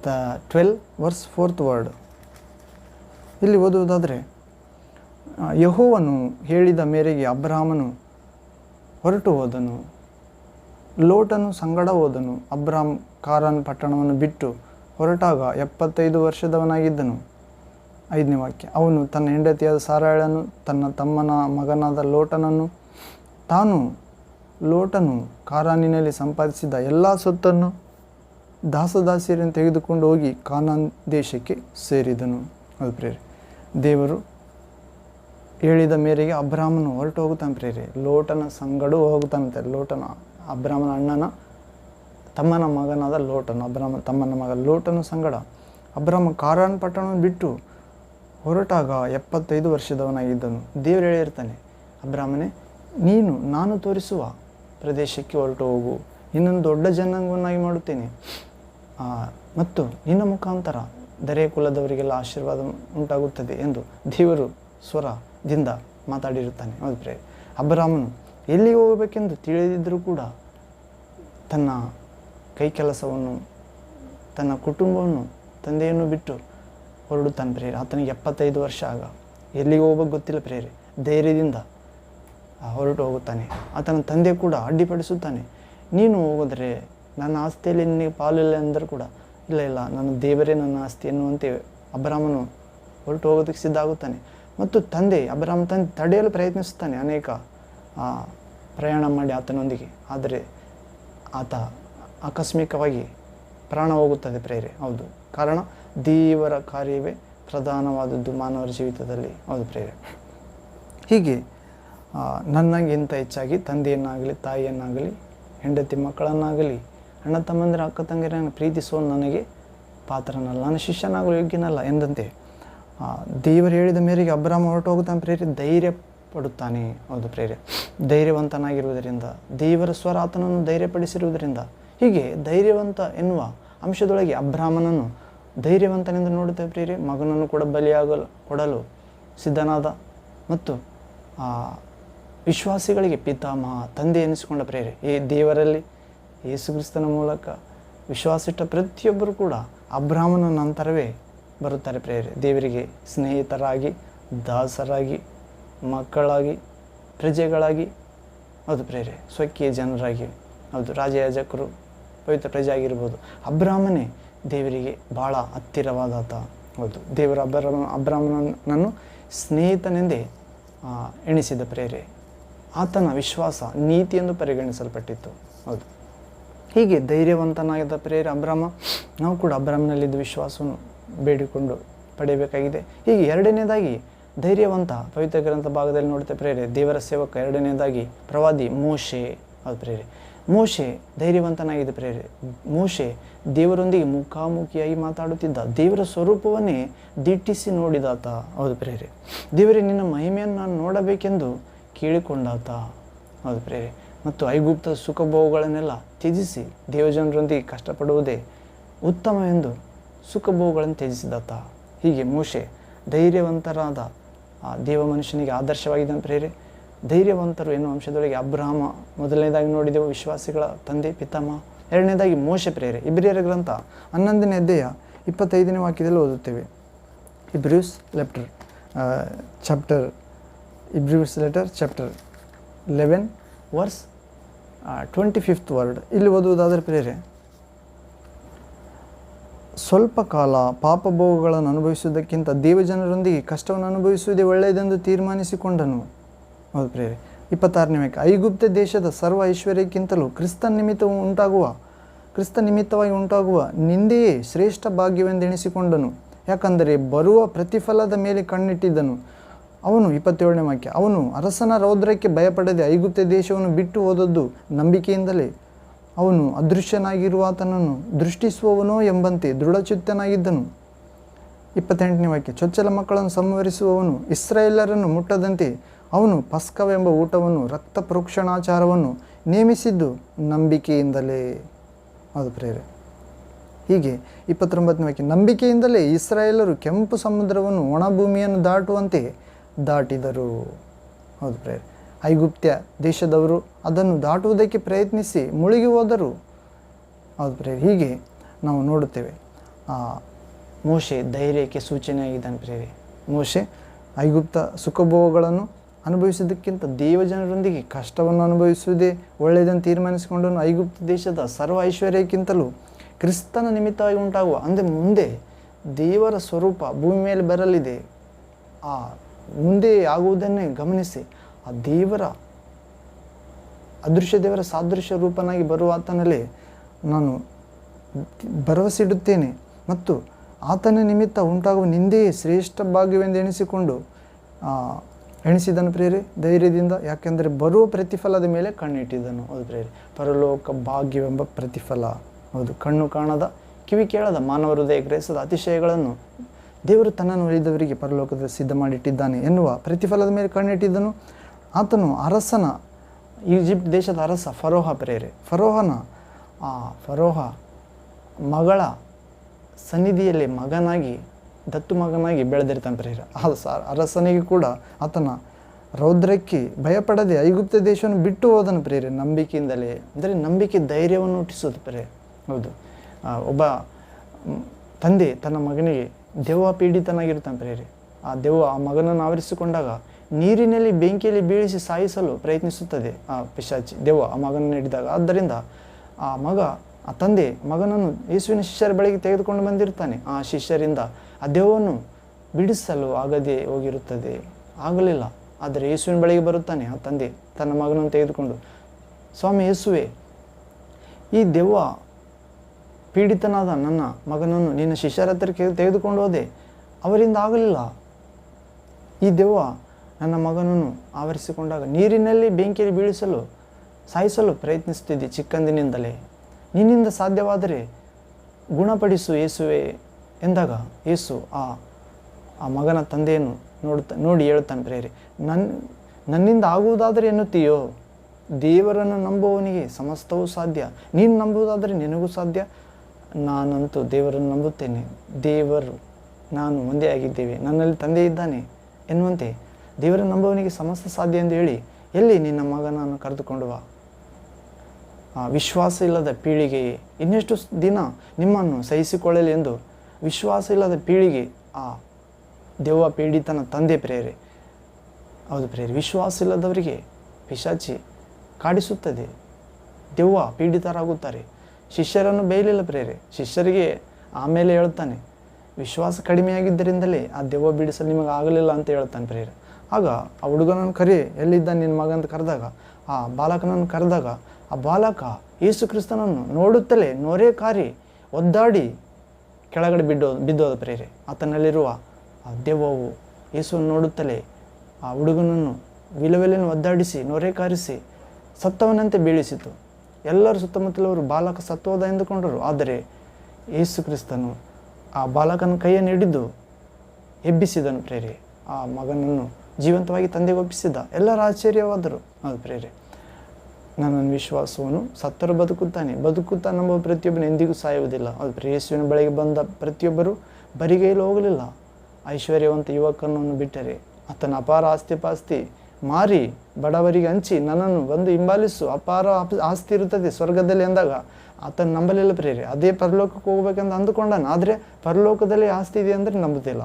the twelve verse fourth word ಇಲ್ಲಿ ಓದುವುದಾದರೆ ಯಹೋವನು ಹೇಳಿದ ಮೇರೆಗೆ ಅಬ್ರಾಹ್ಮನು ಹೊರಟು ಹೋದನು. ಲೋಟನು ಸಂಗಡ ಹೋದನು. ಅಬ್ರಾಮ್ ಕಾರನ್ ಪಟ್ಟಣವನ್ನು ಬಿಟ್ಟು ಹೊರಟಾಗ ಎಪ್ಪತ್ತೈದು ವರ್ಷದವನಾಗಿದ್ದನು. ಐದನೇ ವಾಕ್ಯ. ಅವನು ತನ್ನ ಹೆಂಡತಿಯಾದ ಸಾರಾಯಳನ್ನು, ತನ್ನ ತಮ್ಮನ ಮಗನಾದ ಲೋಟನನ್ನು, ತಾನು ಲೋಟನು ಕಾರಾನಿನಲ್ಲಿ ಸಂಪಾದಿಸಿದ ಎಲ್ಲ ಸೊತ್ತನ್ನು ದಾಸದಾಸಿಯರನ್ನು ತೆಗೆದುಕೊಂಡು ಹೋಗಿ ಕಾನಾನ್ ದೇಶಕ್ಕೆ ಸೇರಿದನು. ಅದು ಪ್ರೇರೆ ದೇವರು ಹೇಳಿದ ಮೇರೆಗೆ ಅಬ್ರಾಹ್ಮನು ಹೊರಟು ಹೋಗುತ್ತಾನೆ ಪ್ರೇರೆ ಲೋಟನ ಸಂಗಡು ಹೋಗುತ್ತಾನಂತೆ ಲೋಟನ ಅಬ್ರಾಮನ ಅಣ್ಣನ, ತಮ್ಮನ ಮಗನಾದ ಲೋಟನು ಅಬ್ರಾಮ ತಮ್ಮನ ಮಗ ಲೋಟನ ಸಂಗಡ ಅಬ್ರಾಹ್ಮ ಕಾರಾನ್ ಪಟ್ಟಣವನ್ನು ಬಿಟ್ಟು ಹೊರಟಾಗ ಎಪ್ಪತ್ತೈದು ವರ್ಷದವನಾಗಿದ್ದನು. ದೇವರು ಹೇಳಿರ್ತಾನೆ ಅಬ್ರಾಮನೇ ನೀನು, ನಾನು ತೋರಿಸುವ ಪ್ರದೇಶಕ್ಕೆ ಹೊರಟು ಹೋಗು. ನಿನ್ನನ್ನು ದೊಡ್ಡ ಜನಾಂಗವನ್ನಾಗಿ ಮಾಡುತ್ತೇನೆ. ಮತ್ತು ನಿನ್ನ ಮುಖಾಂತರ ದರೆ ಕುಲದವರಿಗೆಲ್ಲ ಆಶೀರ್ವಾದ ಉಂಟಾಗುತ್ತದೆ ಎಂದು ದೇವರು ಸ್ವರದಿಂದ ಮಾತಾಡಿರುತ್ತಾನೆ. ಹೌದು ಅಬ್ರಾಹ್ಮನು ಎಲ್ಲಿಗೆ ಹೋಗಬೇಕೆಂದು ತಿಳಿದಿದ್ದರೂ ಕೂಡ ತನ್ನ ಕೈ ಕೆಲಸವನ್ನು, ತನ್ನ ಕುಟುಂಬವನ್ನು, ತಂದೆಯನ್ನು ಬಿಟ್ಟು ಹೊರಡುತ್ತಾನೆ ಪ್ರೇರೆ ಆತನಿಗೆ ಎಪ್ಪತ್ತೈದು ವರ್ಷ ಆಗ. ಎಲ್ಲಿಗೆ ಹೋಗ್ಬೇಕು ಗೊತ್ತಿಲ್ಲ ಪ್ರೇರೆ ಧೈರ್ಯದಿಂದ ಹೊರಟು ಹೋಗುತ್ತಾನೆ. ಆತನ ತಂದೆ ಕೂಡ ಅಡ್ಡಿಪಡಿಸುತ್ತಾನೆ. ನೀನು ಹೋಗಿದ್ರೆ ನನ್ನ ಆಸ್ತಿಯಲ್ಲಿ ನಿನಗೆ ಪಾಲಿಲ್ಲ ಅಂದರೂ ಕೂಡ, ಇಲ್ಲ ಇಲ್ಲ ನನ್ನ ದೇವರೇ ನನ್ನ ಆಸ್ತಿ ಎನ್ನುವಂತೆ ಅಬ್ರಾಮನು ಹೊರಟು ಹೋಗೋದಕ್ಕೆ ಸಿದ್ಧ ಆಗುತ್ತಾನೆ. ಮತ್ತು ತಂದೆ ಅಬ್ರಾಹ್ಮ ತಂದೆ ತಡೆಯಲು ಪ್ರಯತ್ನಿಸುತ್ತಾನೆ ಅನೇಕ ಪ್ರಯಾಣ ಮಾಡಿ ಆತನೊಂದಿಗೆ. ಆದರೆ ಆತ ಆಕಸ್ಮಿಕವಾಗಿ ಪ್ರಾಣ ಹೋಗುತ್ತದೆ ಪ್ರೇರೆ. ಹೌದು. ಕಾರಣ ದೇವರ ಕಾರ್ಯವೇ ಪ್ರಧಾನವಾದದ್ದು ಮಾನವರ ಜೀವಿತದಲ್ಲಿ. ಹೌದು ಪ್ರೇರೆ. ಹೀಗೆ ನನ್ನಂಗಿಂತ ನನಗಿಂತ ಹೆಚ್ಚಾಗಿ ತಂದೆಯನ್ನಾಗಲಿ, ತಾಯಿಯನ್ನಾಗಲಿ, ಹೆಂಡತಿ ಮಕ್ಕಳನ್ನಾಗಲಿ, ಅಣ್ಣ ತಮ್ಮಂದಿರ ಅಕ್ಕ ತಂಗಿರನ್ನು ಪ್ರೀತಿಸುವ ನನಗೆ ಪಾತ್ರನಲ್ಲ, ನಾನು ಶಿಷ್ಯನಾಗಲು ಯೋಗ್ಯನಲ್ಲ ಎಂದಂತೆ ದೇವರು ಹೇಳಿದ ಮೇರೆಗೆ ಅಬ್ರಾಮ ಹೊರಟು ಹೋಗುತ್ತಾನೆ ಪ್ರೇರೆ. ಧೈರ್ಯ ಪಡುತ್ತಾನೆ ಹೌದು ಪ್ರೇರೆ ಧೈರ್ಯವಂತನಾಗಿರುವುದರಿಂದ ದೇವರ ಸ್ವರ ಆತನನ್ನು ಧೈರ್ಯಪಡಿಸಿರುವುದರಿಂದ ಹೀಗೆ ಧೈರ್ಯವಂತ ಎನ್ನುವ ಅಂಶದೊಳಗೆ ಅಬ್ರಾಹ್ಮನನ್ನು ಧೈರ್ಯವಂತನೆಂದು ನೋಡುತ್ತೇವೆ ಪ್ರೇರೆ ಮಗನನ್ನು ಕೂಡ ಬಲಿಯಾಗಲು ಕೊಡಲು ಸಿದ್ಧನಾದ ಮತ್ತು ಆ, ವಿಶ್ವಾಸಿಗಳಿಗೆ ಪಿತಾಮಹ ತಂದೆ ಎನಿಸಿಕೊಂಡ ಪ್ರೇರೆ ಈ ದೇವರಲ್ಲಿ ಯೇಸುಕ್ರಿಸ್ತನ ಮೂಲಕ ವಿಶ್ವಾಸಿಟ್ಟ ಪ್ರತಿಯೊಬ್ಬರು ಕೂಡ ಅಬ್ರಾಹ್ಮನ ನಂತರವೇ ಬರುತ್ತಾರೆ ಪ್ರೇರೆ ದೇವರಿಗೆ ಸ್ನೇಹಿತರಾಗಿ ದಾಸರಾಗಿ ಮಕ್ಕಳಾಗಿ, ಪ್ರಜೆಗಳಾಗಿ, ಹೌದು ಪ್ರೇರೆ ಸ್ವಕೀಯ ಜನರಾಗಿ, ಹೌದು ರಾಜಯಾಜಕರು, ಪವಿತ್ರ ಪ್ರಜೆ ಆಗಿರ್ಬೋದು ಅಬ್ರಾಹ್ಮನೇ ದೇವರಿಗೆ ಭಾಳ ಹತ್ತಿರವಾದಾತ, ಹೌದು. ದೇವರ ಅಬ್ರಾಹ್ಮ ಅಬ್ರಾಮನನ್ನು ಸ್ನೇಹಿತನೆಂದೇ ಎಣಿಸಿದ ಪ್ರೇರೆ ಆತನ ವಿಶ್ವಾಸ ನೀತಿ ಎಂದು ಪರಿಗಣಿಸಲ್ಪಟ್ಟಿತ್ತು, ಹೌದು. ಹೀಗೆ ಧೈರ್ಯವಂತನಾಗಿದ್ದ ಪ್ರೇರೆ ಅಬ್ರಾಹ್ಮ, ನಾವು ಕೂಡ ಅಬ್ರಾಹ್ಮನಲ್ಲಿದ್ದ ವಿಶ್ವಾಸವನ್ನು ಬೇಡಿಕೊಂಡು ಪಡೆಯಬೇಕಾಗಿದೆ. ಹೀಗೆ ಎರಡನೇದಾಗಿ ಧೈರ್ಯವಂತ ಪವಿತ್ರ ಗ್ರಂಥ ಭಾಗದಲ್ಲಿ ನೋಡುತ್ತೆ ಪ್ರೇರೆ, ದೇವರ ಸೇವಕ ಎರಡನೇದಾಗಿ ಪ್ರವಾದಿ ಮೋಶೆ ಅದು ಪ್ರೇರೆ. ಮೋಶೆ ಧೈರ್ಯವಂತನಾಗಿದೆ ಪ್ರೇರೆ. ಮೋಶೆ ದೇವರೊಂದಿಗೆ ಮುಖಾಮುಖಿಯಾಗಿ ಮಾತಾಡುತ್ತಿದ್ದ, ದೇವರ ಸ್ವರೂಪವನ್ನೇ ದಿಟ್ಟಿಸಿ ನೋಡಿದಾತ ಹೌದು ಪ್ರೇರೆ. ದೇವರೇ, ನಿನ್ನ ಮಹಿಮೆಯನ್ನು ನಾನು ನೋಡಬೇಕೆಂದು ಕೇಳಿಕೊಂಡಾತ ಹೌದು ಪ್ರೇರೆ. ಮತ್ತು ಐಗುಪ್ತ ಸುಖಭೋಗಗಳನ್ನೆಲ್ಲ ತ್ಯಜಿಸಿ ದೇವಜನರೊಂದಿಗೆ ಕಷ್ಟಪಡುವುದೇ ಉತ್ತಮ ಎಂದು ಸುಖಭೋಗಗಳನ್ನು ತ್ಯಜಿಸಿದಾತ. ಹೀಗೆ ಮೋಶೆ ಧೈರ್ಯವಂತರಾದ ಆ ದೇವ ಮನುಷ್ಯನಿಗೆ ಆದರ್ಶವಾಗಿದ್ದಾನೆ ಪ್ರೇರೆ ಧೈರ್ಯವಂತರು ಎನ್ನುವ ಅಂಶದೊಳಗೆ ಅಬ್ರಹಾಮ ಮೊದಲನೇದಾಗಿ ನೋಡಿದೆವು ವಿಶ್ವಾಸಿಗಳ ತಂದೆ ಪಿತಾಮ ಎರಡನೇದಾಗಿ ಮೋಶೆ ಪ್ರೇರೆ ಇಬ್ರಿಯರ ಗ್ರಂಥ ಹನ್ನೊಂದನೇ ಅಧ್ಯಾಯ ಇಪ್ಪತ್ತೈದನೇ ವಾಕ್ಯದಲ್ಲಿ ಓದುತ್ತೇವೆ. Hebrews letter chapter, Hebrews letter, chapter eleven verse twenty fifth word. ಇಲ್ಲಿ ಓದುವುದಾದರೆ ಪ್ರೇರೆ ಸ್ವಲ್ಪ ಕಾಲ ಪಾಪಭೋಗಗಳನ್ನು ಅನುಭವಿಸುವುದಕ್ಕಿಂತ ದೇವಜನರೊಂದಿಗೆ ಕಷ್ಟವನ್ನು ಅನುಭವಿಸುವುದೇ ಒಳ್ಳೆಯದೆಂದು ತೀರ್ಮಾನಿಸಿಕೊಂಡನು. ಹೌದು ಪ್ರೇರೆ ಇಪ್ಪತ್ತಾರನೇ ವಾಕ್ಯ ಐಗುಪ್ತ ದೇಶದ ಸರ್ವ ಐಶ್ವರ್ಯಕ್ಕಿಂತಲೂ ಕ್ರಿಸ್ತ ನಿಮಿತ್ತ ಉಂಟಾಗುವ, ಕ್ರಿಸ್ತ ನಿಮಿತ್ತವಾಗಿ ಉಂಟಾಗುವ ನಿಂದೆಯೇ ಶ್ರೇಷ್ಠ ಭಾಗ್ಯವೆಂದೆಣಿಸಿಕೊಂಡನು ಯಾಕಂದರೆ ಬರುವ ಪ್ರತಿಫಲದ ಮೇಲೆ ಕಣ್ಣಿಟ್ಟಿದ್ದನು. ಅವನು, ಇಪ್ಪತ್ತೇಳನೇ ವಾಕ್ಯ ಅವನು ಅರಸನ ರೌದ್ರಕ್ಕೆ ಭಯಪಡದೆ ಐಗುಪ್ತ ದೇಶವನ್ನು ಬಿಟ್ಟು ಹೋದದ್ದು ನಂಬಿಕೆಯಿಂದಲೇ. ಅವನು ಅದೃಶ್ಯನಾಗಿರುವಾತನನ್ನು ದೃಷ್ಟಿಸುವವನೋ ಎಂಬಂತೆ ದೃಢಚಿತ್ತನಾಗಿದ್ದನು. ಇಪ್ಪತ್ತೆಂಟನೇ ವಾಕ್ಯ, ಚೊಚ್ಚಲ ಮಕ್ಕಳನ್ನು ಸಂವರಿಸುವವನು ಇಸ್ರಾಯೇಲರನ್ನು ಮುಟ್ಟದಂತೆ ಅವನು ಪಸ್ಕವೆಂಬ ಊಟವನ್ನು, ರಕ್ತ ಪ್ರೋಕ್ಷಣಾಚಾರವನ್ನು ನೇಮಿಸಿದ್ದು ನಂಬಿಕೆಯಿಂದಲೇ. ಅದು ಪ್ರೇರೆ ಹೀಗೆ ಇಪ್ಪತ್ತೊಂಬತ್ತನೇ ವಾಕ್ಯ, ನಂಬಿಕೆಯಿಂದಲೇ ಇಸ್ರಾಯೇಲರು ಕೆಂಪು ಸಮುದ್ರವನ್ನು ಒಣಭೂಮಿಯನ್ನು ದಾಟುವಂತೆ ದಾಟಿದರು. ಹೌದು ಪ್ರೇರೆ ಐಗುಪ್ತ್ಯ ದೇಶದವರು ಅದನ್ನು ದಾಟುವುದಕ್ಕೆ ಪ್ರಯತ್ನಿಸಿ ಮುಳುಗಿ ಹೋದರು. ಹೌದು ಪ್ರೇರಿ ಹೀಗೆ ನಾವು ನೋಡುತ್ತೇವೆ. ಆ, ಮೋಶೆ ಧೈರ್ಯಕ್ಕೆ ಸೂಚನೆಯಾಗಿದ್ದಾನೆ ಪ್ರೇರಿ ಮೋಶೆ ಐಗುಪ್ತ ಸುಖಭೋಗಗಳನ್ನು ಅನುಭವಿಸುವುದಕ್ಕಿಂತ ದೇವಜನರೊಂದಿಗೆ ಕಷ್ಟವನ್ನು ಅನುಭವಿಸುವುದೇ ಒಳ್ಳೆಯದನ್ನು ತೀರ್ಮಾನಿಸಿಕೊಂಡನು ಐಗುಪ್ತ ದೇಶದ ಸರ್ವ ಐಶ್ವರ್ಯಕ್ಕಿಂತಲೂ ಕ್ರಿಸ್ತನ ನಿಮಿತ್ತವಾಗಿ ಉಂಟಾಗುವ. ಅಂದರೆ ಮುಂದೆ ದೇವರ ಸ್ವರೂಪ ಭೂಮಿ ಮೇಲೆ ಬರಲಿದೆ. ಆ ಮುಂದೆ ಆಗುವುದನ್ನೇ ಗಮನಿಸಿ. ಆ ದೇವರ ಅದೃಶ್ಯ ದೇವರ ಸಾದೃಶ್ಯ ರೂಪನಾಗಿ ಬರುವ ಆತನಲ್ಲಿ ನಾನು ಭರವಸೆ ಇಡುತ್ತೇನೆ. ಮತ್ತು ಆತನ ನಿಮಿತ್ತ ಉಂಟಾಗುವ ನಿಂದೆಯೇ ಶ್ರೇಷ್ಠ ಭಾಗ್ಯವೆಂದು ಎಣಿಸಿಕೊಂಡು ಎಣಿಸಿದನು ಪ್ರೇರೆ ಧೈರ್ಯದಿಂದ, ಯಾಕೆಂದರೆ ಬರುವ ಪ್ರತಿಫಲದ ಮೇಲೆ ಕಣ್ಣಿಟ್ಟಿದ್ದನು ಹೌದು ಪ್ರೇರೆ ಪರಲೋಕ ಭಾಗ್ಯವೆಂಬ ಪ್ರತಿಫಲ. ಹೌದು, ಕಣ್ಣು ಕಾಣದ, ಕಿವಿ ಕೇಳದ, ಮಾನವ ಹೃದಯ ಗ್ರಹಿಸದ ಅತಿಶಯಗಳನ್ನು ದೇವರು ತನ್ನನ್ನು ಉಳಿದವರಿಗೆ ಪರಲೋಕದಲ್ಲಿ ಸಿದ್ಧ ಮಾಡಿಟ್ಟಿದ್ದಾನೆ ಎನ್ನುವ ಪ್ರತಿಫಲದ ಮೇಲೆ ಕಣ್ಣಿಟ್ಟಿದ್ದನು ಆತನು ಅರಸನ, ಈಜಿಪ್ಟ್ ದೇಶದ ಅರಸ ಫರೋಹ ಪ್ರೇರೆ. ಫರೋಹನ, ಆ ಫರೋಹ ಮಗಳ ಸನ್ನಿಧಿಯಲ್ಲಿ ಮಗನಾಗಿ, ದತ್ತು ಮಗನಾಗಿ ಬೆಳೆದಿರ್ತಾನೆ ಪ್ರೇರ. ಆ ಅರಸನಿಗೆ ಕೂಡ ಆತನ ರೌದ್ರಕ್ಕೆ ಭಯಪಡದೆ ಐಗುಪ್ತ ದೇಶವನ್ನು ಬಿಟ್ಟು ಹೋದನು ಪ್ರೇರೆ, ನಂಬಿಕೆಯಿಂದಲೇ. ಅಂದರೆ ನಂಬಿಕೆ ಧೈರ್ಯವನ್ನು ಹುಟ್ಟಿಸೋದು ಪ್ರೇರೆ. ಹೌದು. ಒಬ್ಬ ತಂದೆ ತನ್ನ ಮಗನಿಗೆ ದೆವ್ವ ಪೀಡಿತನಾಗಿರ್ತಾನೆ ಪ್ರೇರೆ. ಆ ದೆವ್ವ ಆ ಮಗನನ್ನು ಆವರಿಸಿಕೊಂಡಾಗ ನೀರಿನಲ್ಲಿ ಬೆಂಕಿಯಲ್ಲಿ ಬೀಳಿಸಿ ಸಾಯಿಸಲು ಪ್ರಯತ್ನಿಸುತ್ತದೆ ಆ ಪಿಶಾಚಿ ದೆವ್ವ ಆ ಮಗನನ್ನು ಹಿಡಿದಾಗ. ಆದ್ದರಿಂದ ಆ ಮಗ, ಆ ತಂದೆ ಮಗನನ್ನು ಯೇಸುವಿನ ಶಿಷ್ಯರ ಬಳಿಗೆ ತೆಗೆದುಕೊಂಡು ಬಂದಿರ್ತಾನೆ ಆ ಶಿಷ್ಯರಿಂದ ಆ ದೇವವನ್ನು ಬಿಡಿಸಲು ಆಗದೆ ಹೋಗಿರುತ್ತದೆ. ಆಗಲಿಲ್ಲ. ಆದರೆ ಯೇಸುವಿನ ಬಳಿಗೆ ಬರುತ್ತಾನೆ. ಆ ತಂದೆ ತನ್ನ ಮಗನನ್ನು ತೆಗೆದುಕೊಂಡು, ಸ್ವಾಮಿ ಯೇಸುವೆ, ಈ ದೆವ್ವ ಪೀಡಿತನಾದ ನನ್ನ ಮಗನನ್ನು ನಿನ್ನ ಶಿಷ್ಯರ ಹತ್ರ ತೆಗೆದುಕೊಂಡು ಹೋದೆ. ಅವರಿಂದ ಆಗಲಿಲ್ಲ. ಈ ದೆವ್ವ ನನ್ನ ಮಗನನ್ನು ಆವರಿಸಿಕೊಂಡಾಗ ನೀರಿನಲ್ಲಿ ಬೆಂಕಿಯಲ್ಲಿ ಬೀಳಿಸಲು, ಸಾಯಿಸಲು ಪ್ರಯತ್ನಿಸುತ್ತಿದ್ದೆ ಚಿಕ್ಕಂದಿನಿಂದಲೇ. ನಿನ್ನಿಂದ ಸಾಧ್ಯವಾದರೆ ಗುಣಪಡಿಸು ಯೇಸುವೆ ಎಂದಾಗ ಯೇಸು ಆ ಆ ಮಗನ ತಂದೆಯನ್ನು ನೋಡುತ್ತಾ, ನೋಡಿ ಹೇಳುತ್ತಾನೆ ಪ್ರೇರೆ ನನ್ನ ನನ್ನಿಂದ ಆಗುವುದಾದರೆ ಎನ್ನುತ್ತೀಯೋ? ದೇವರನ್ನು ನಂಬುವವನಿಗೆ ಸಮಸ್ತವೂ ಸಾಧ್ಯ. ನೀನು ನಂಬುವುದಾದರೆ ನಿನಗೂ ಸಾಧ್ಯ. ನಾನಂತೂ ದೇವರನ್ನು ನಂಬುತ್ತೇನೆ. ದೇವರು, ನಾನು ಒಂದೇ ಆಗಿದ್ದೇವೆ. ನನ್ನಲ್ಲಿ ತಂದೆ ಇದ್ದಾನೆ ಎನ್ನುವಂತೆ ದೇವರನ್ನು ನಂಬುವನಿಗೆ ಸಮಸ್ತ ಸಾಧ್ಯ ಎಂದು ಹೇಳಿ, ಎಲ್ಲಿ ನಿನ್ನ ಮಗನನ್ನು ಕರೆದುಕೊಂಡು ಬಾ. ಆ ವಿಶ್ವಾಸ ಇಲ್ಲದ ಪೀಳಿಗೆಯೇ ಇನ್ನೆಷ್ಟು ದಿನ ನಿಮ್ಮನ್ನು ಸಹಿಸಿಕೊಳ್ಳಲಿ ಎಂದು ವಿಶ್ವಾಸ ಇಲ್ಲದ ಪೀಳಿಗೆ, ಆ ದೆವ್ವ ಪೀಡಿತನ ತಂದೆ ಪ್ರೇರೆ ಹೌದು ಪ್ರೇರೆ ವಿಶ್ವಾಸ ಇಲ್ಲದವರಿಗೆ ಪಿಶಾಚಿ ಕಾಡಿಸುತ್ತದೆ. ದೆವ್ವ ಪೀಡಿತರಾಗುತ್ತಾರೆ. ಶಿಷ್ಯರನ್ನು ಬೇಯಲಿಲ್ಲ ಪ್ರೇರೆ ಶಿಷ್ಯರಿಗೆ ಆಮೇಲೆ ಹೇಳ್ತಾನೆ, ವಿಶ್ವಾಸ ಕಡಿಮೆಯಾಗಿದ್ದರಿಂದಲೇ ಆ ದೆವ್ವ ಬಿಡಿಸಲು ನಿಮಗೆ ಆಗಲಿಲ್ಲ ಅಂತ ಹೇಳ್ತಾನೆ ಪ್ರೇರೆ ಆಗ ಆ ಹುಡುಗನನ್ನು ಕರಿ ಎಲ್ಲಿದ್ದ ನಿನ್ನ ಮಗ? ಅಂತ ಕರೆದಾಗ, ಆ ಬಾಲಕನನ್ನು ಕರೆದಾಗ, ಆ ಬಾಲಕ ಯೇಸು ಕ್ರಿಸ್ತನನ್ನು ನೋಡುತ್ತಲೇ ನೋರೇ ಕಾರಿ ಒದ್ದಾಡಿ ಕೆಳಗಡೆ ಬಿದ್ದೋ, ಬಿದ್ದೋದ ಪ್ರೇರೆ ಆತನಲ್ಲಿರುವ ಆ ದೆವ್ವವು ಯೇಸುವನ್ನು ನೋಡುತ್ತಲೇ ಆ ಹುಡುಗನನ್ನು ವಿಲವೆಲೆಯನ್ನು ಒದ್ದಾಡಿಸಿ, ನೊರೆ ಕಾರಿಸಿ ಸತ್ತವನಂತೆ ಬೀಳಿಸಿತು. ಎಲ್ಲರೂ ಸುತ್ತಮುತ್ತಲವರು ಬಾಲಕ ಸತ್ತೋದ ಎಂದುಕೊಂಡರು. ಆದರೆ ಯೇಸು ಕ್ರಿಸ್ತನು ಆ ಬಾಲಕನ ಕೈಯನ್ನು ಹಿಡಿದು ಎಬ್ಬಿಸಿದನು ಪ್ರೇರೆ ಆ ಮಗನನ್ನು ಜೀವಂತವಾಗಿ ತಂದೆಗೆ ಒಪ್ಪಿಸಿದ್ದ ಎಲ್ಲರ ಆಶ್ಚರ್ಯವಾದರು ಅದು ಪ್ರೇರೆ ನನ್ನ ವಿಶ್ವಾಸವನ್ನು ಸತ್ತರು ಬದುಕುತ್ತಾನೆ. ಬದುಕುತ್ತಾ ನಮ್ಮ ಪ್ರತಿಯೊಬ್ಬನು ಎಂದಿಗೂ ಸಾಯುವುದಿಲ್ಲ. ಅದು ಪ್ರೇಯಸ್ವಿನ ಯೇಸುವಿನ ಬಳಿಗೆ ಬಂದ ಪ್ರತಿಯೊಬ್ಬರು ಬರಿಗೈಲು ಹೋಗಲಿಲ್ಲ. ಐಶ್ವರ್ಯವಂತ ಯುವಕನನ್ನು ಬಿಟ್ಟರೆ ಆತನ ಅಪಾರ ಆಸ್ತಿಪಾಸ್ತಿ ಮಾರಿ ಬಡವರಿಗೆ ಹಂಚಿ ನನ್ನನ್ನು ಬಂದು ಹಿಂಬಾಲಿಸು. ಅಪಾರ ಆಸ್ತಿ ಇರುತ್ತದೆ ಸ್ವರ್ಗದಲ್ಲಿ ಅಂದಾಗ ಆತನ ನಂಬಲಿಲ್ಲ ಪ್ರೇರೆ ಅದೇ ಪರಲೋಕಕ್ಕೆ ಹೋಗ್ಬೇಕಂತ ಅಂದುಕೊಂಡಾನ. ಆದರೆ ಪರಲೋಕದಲ್ಲಿ ಆಸ್ತಿ ಇದೆ ಅಂದರೆ ನಂಬುತ್ತಿಲ್ಲ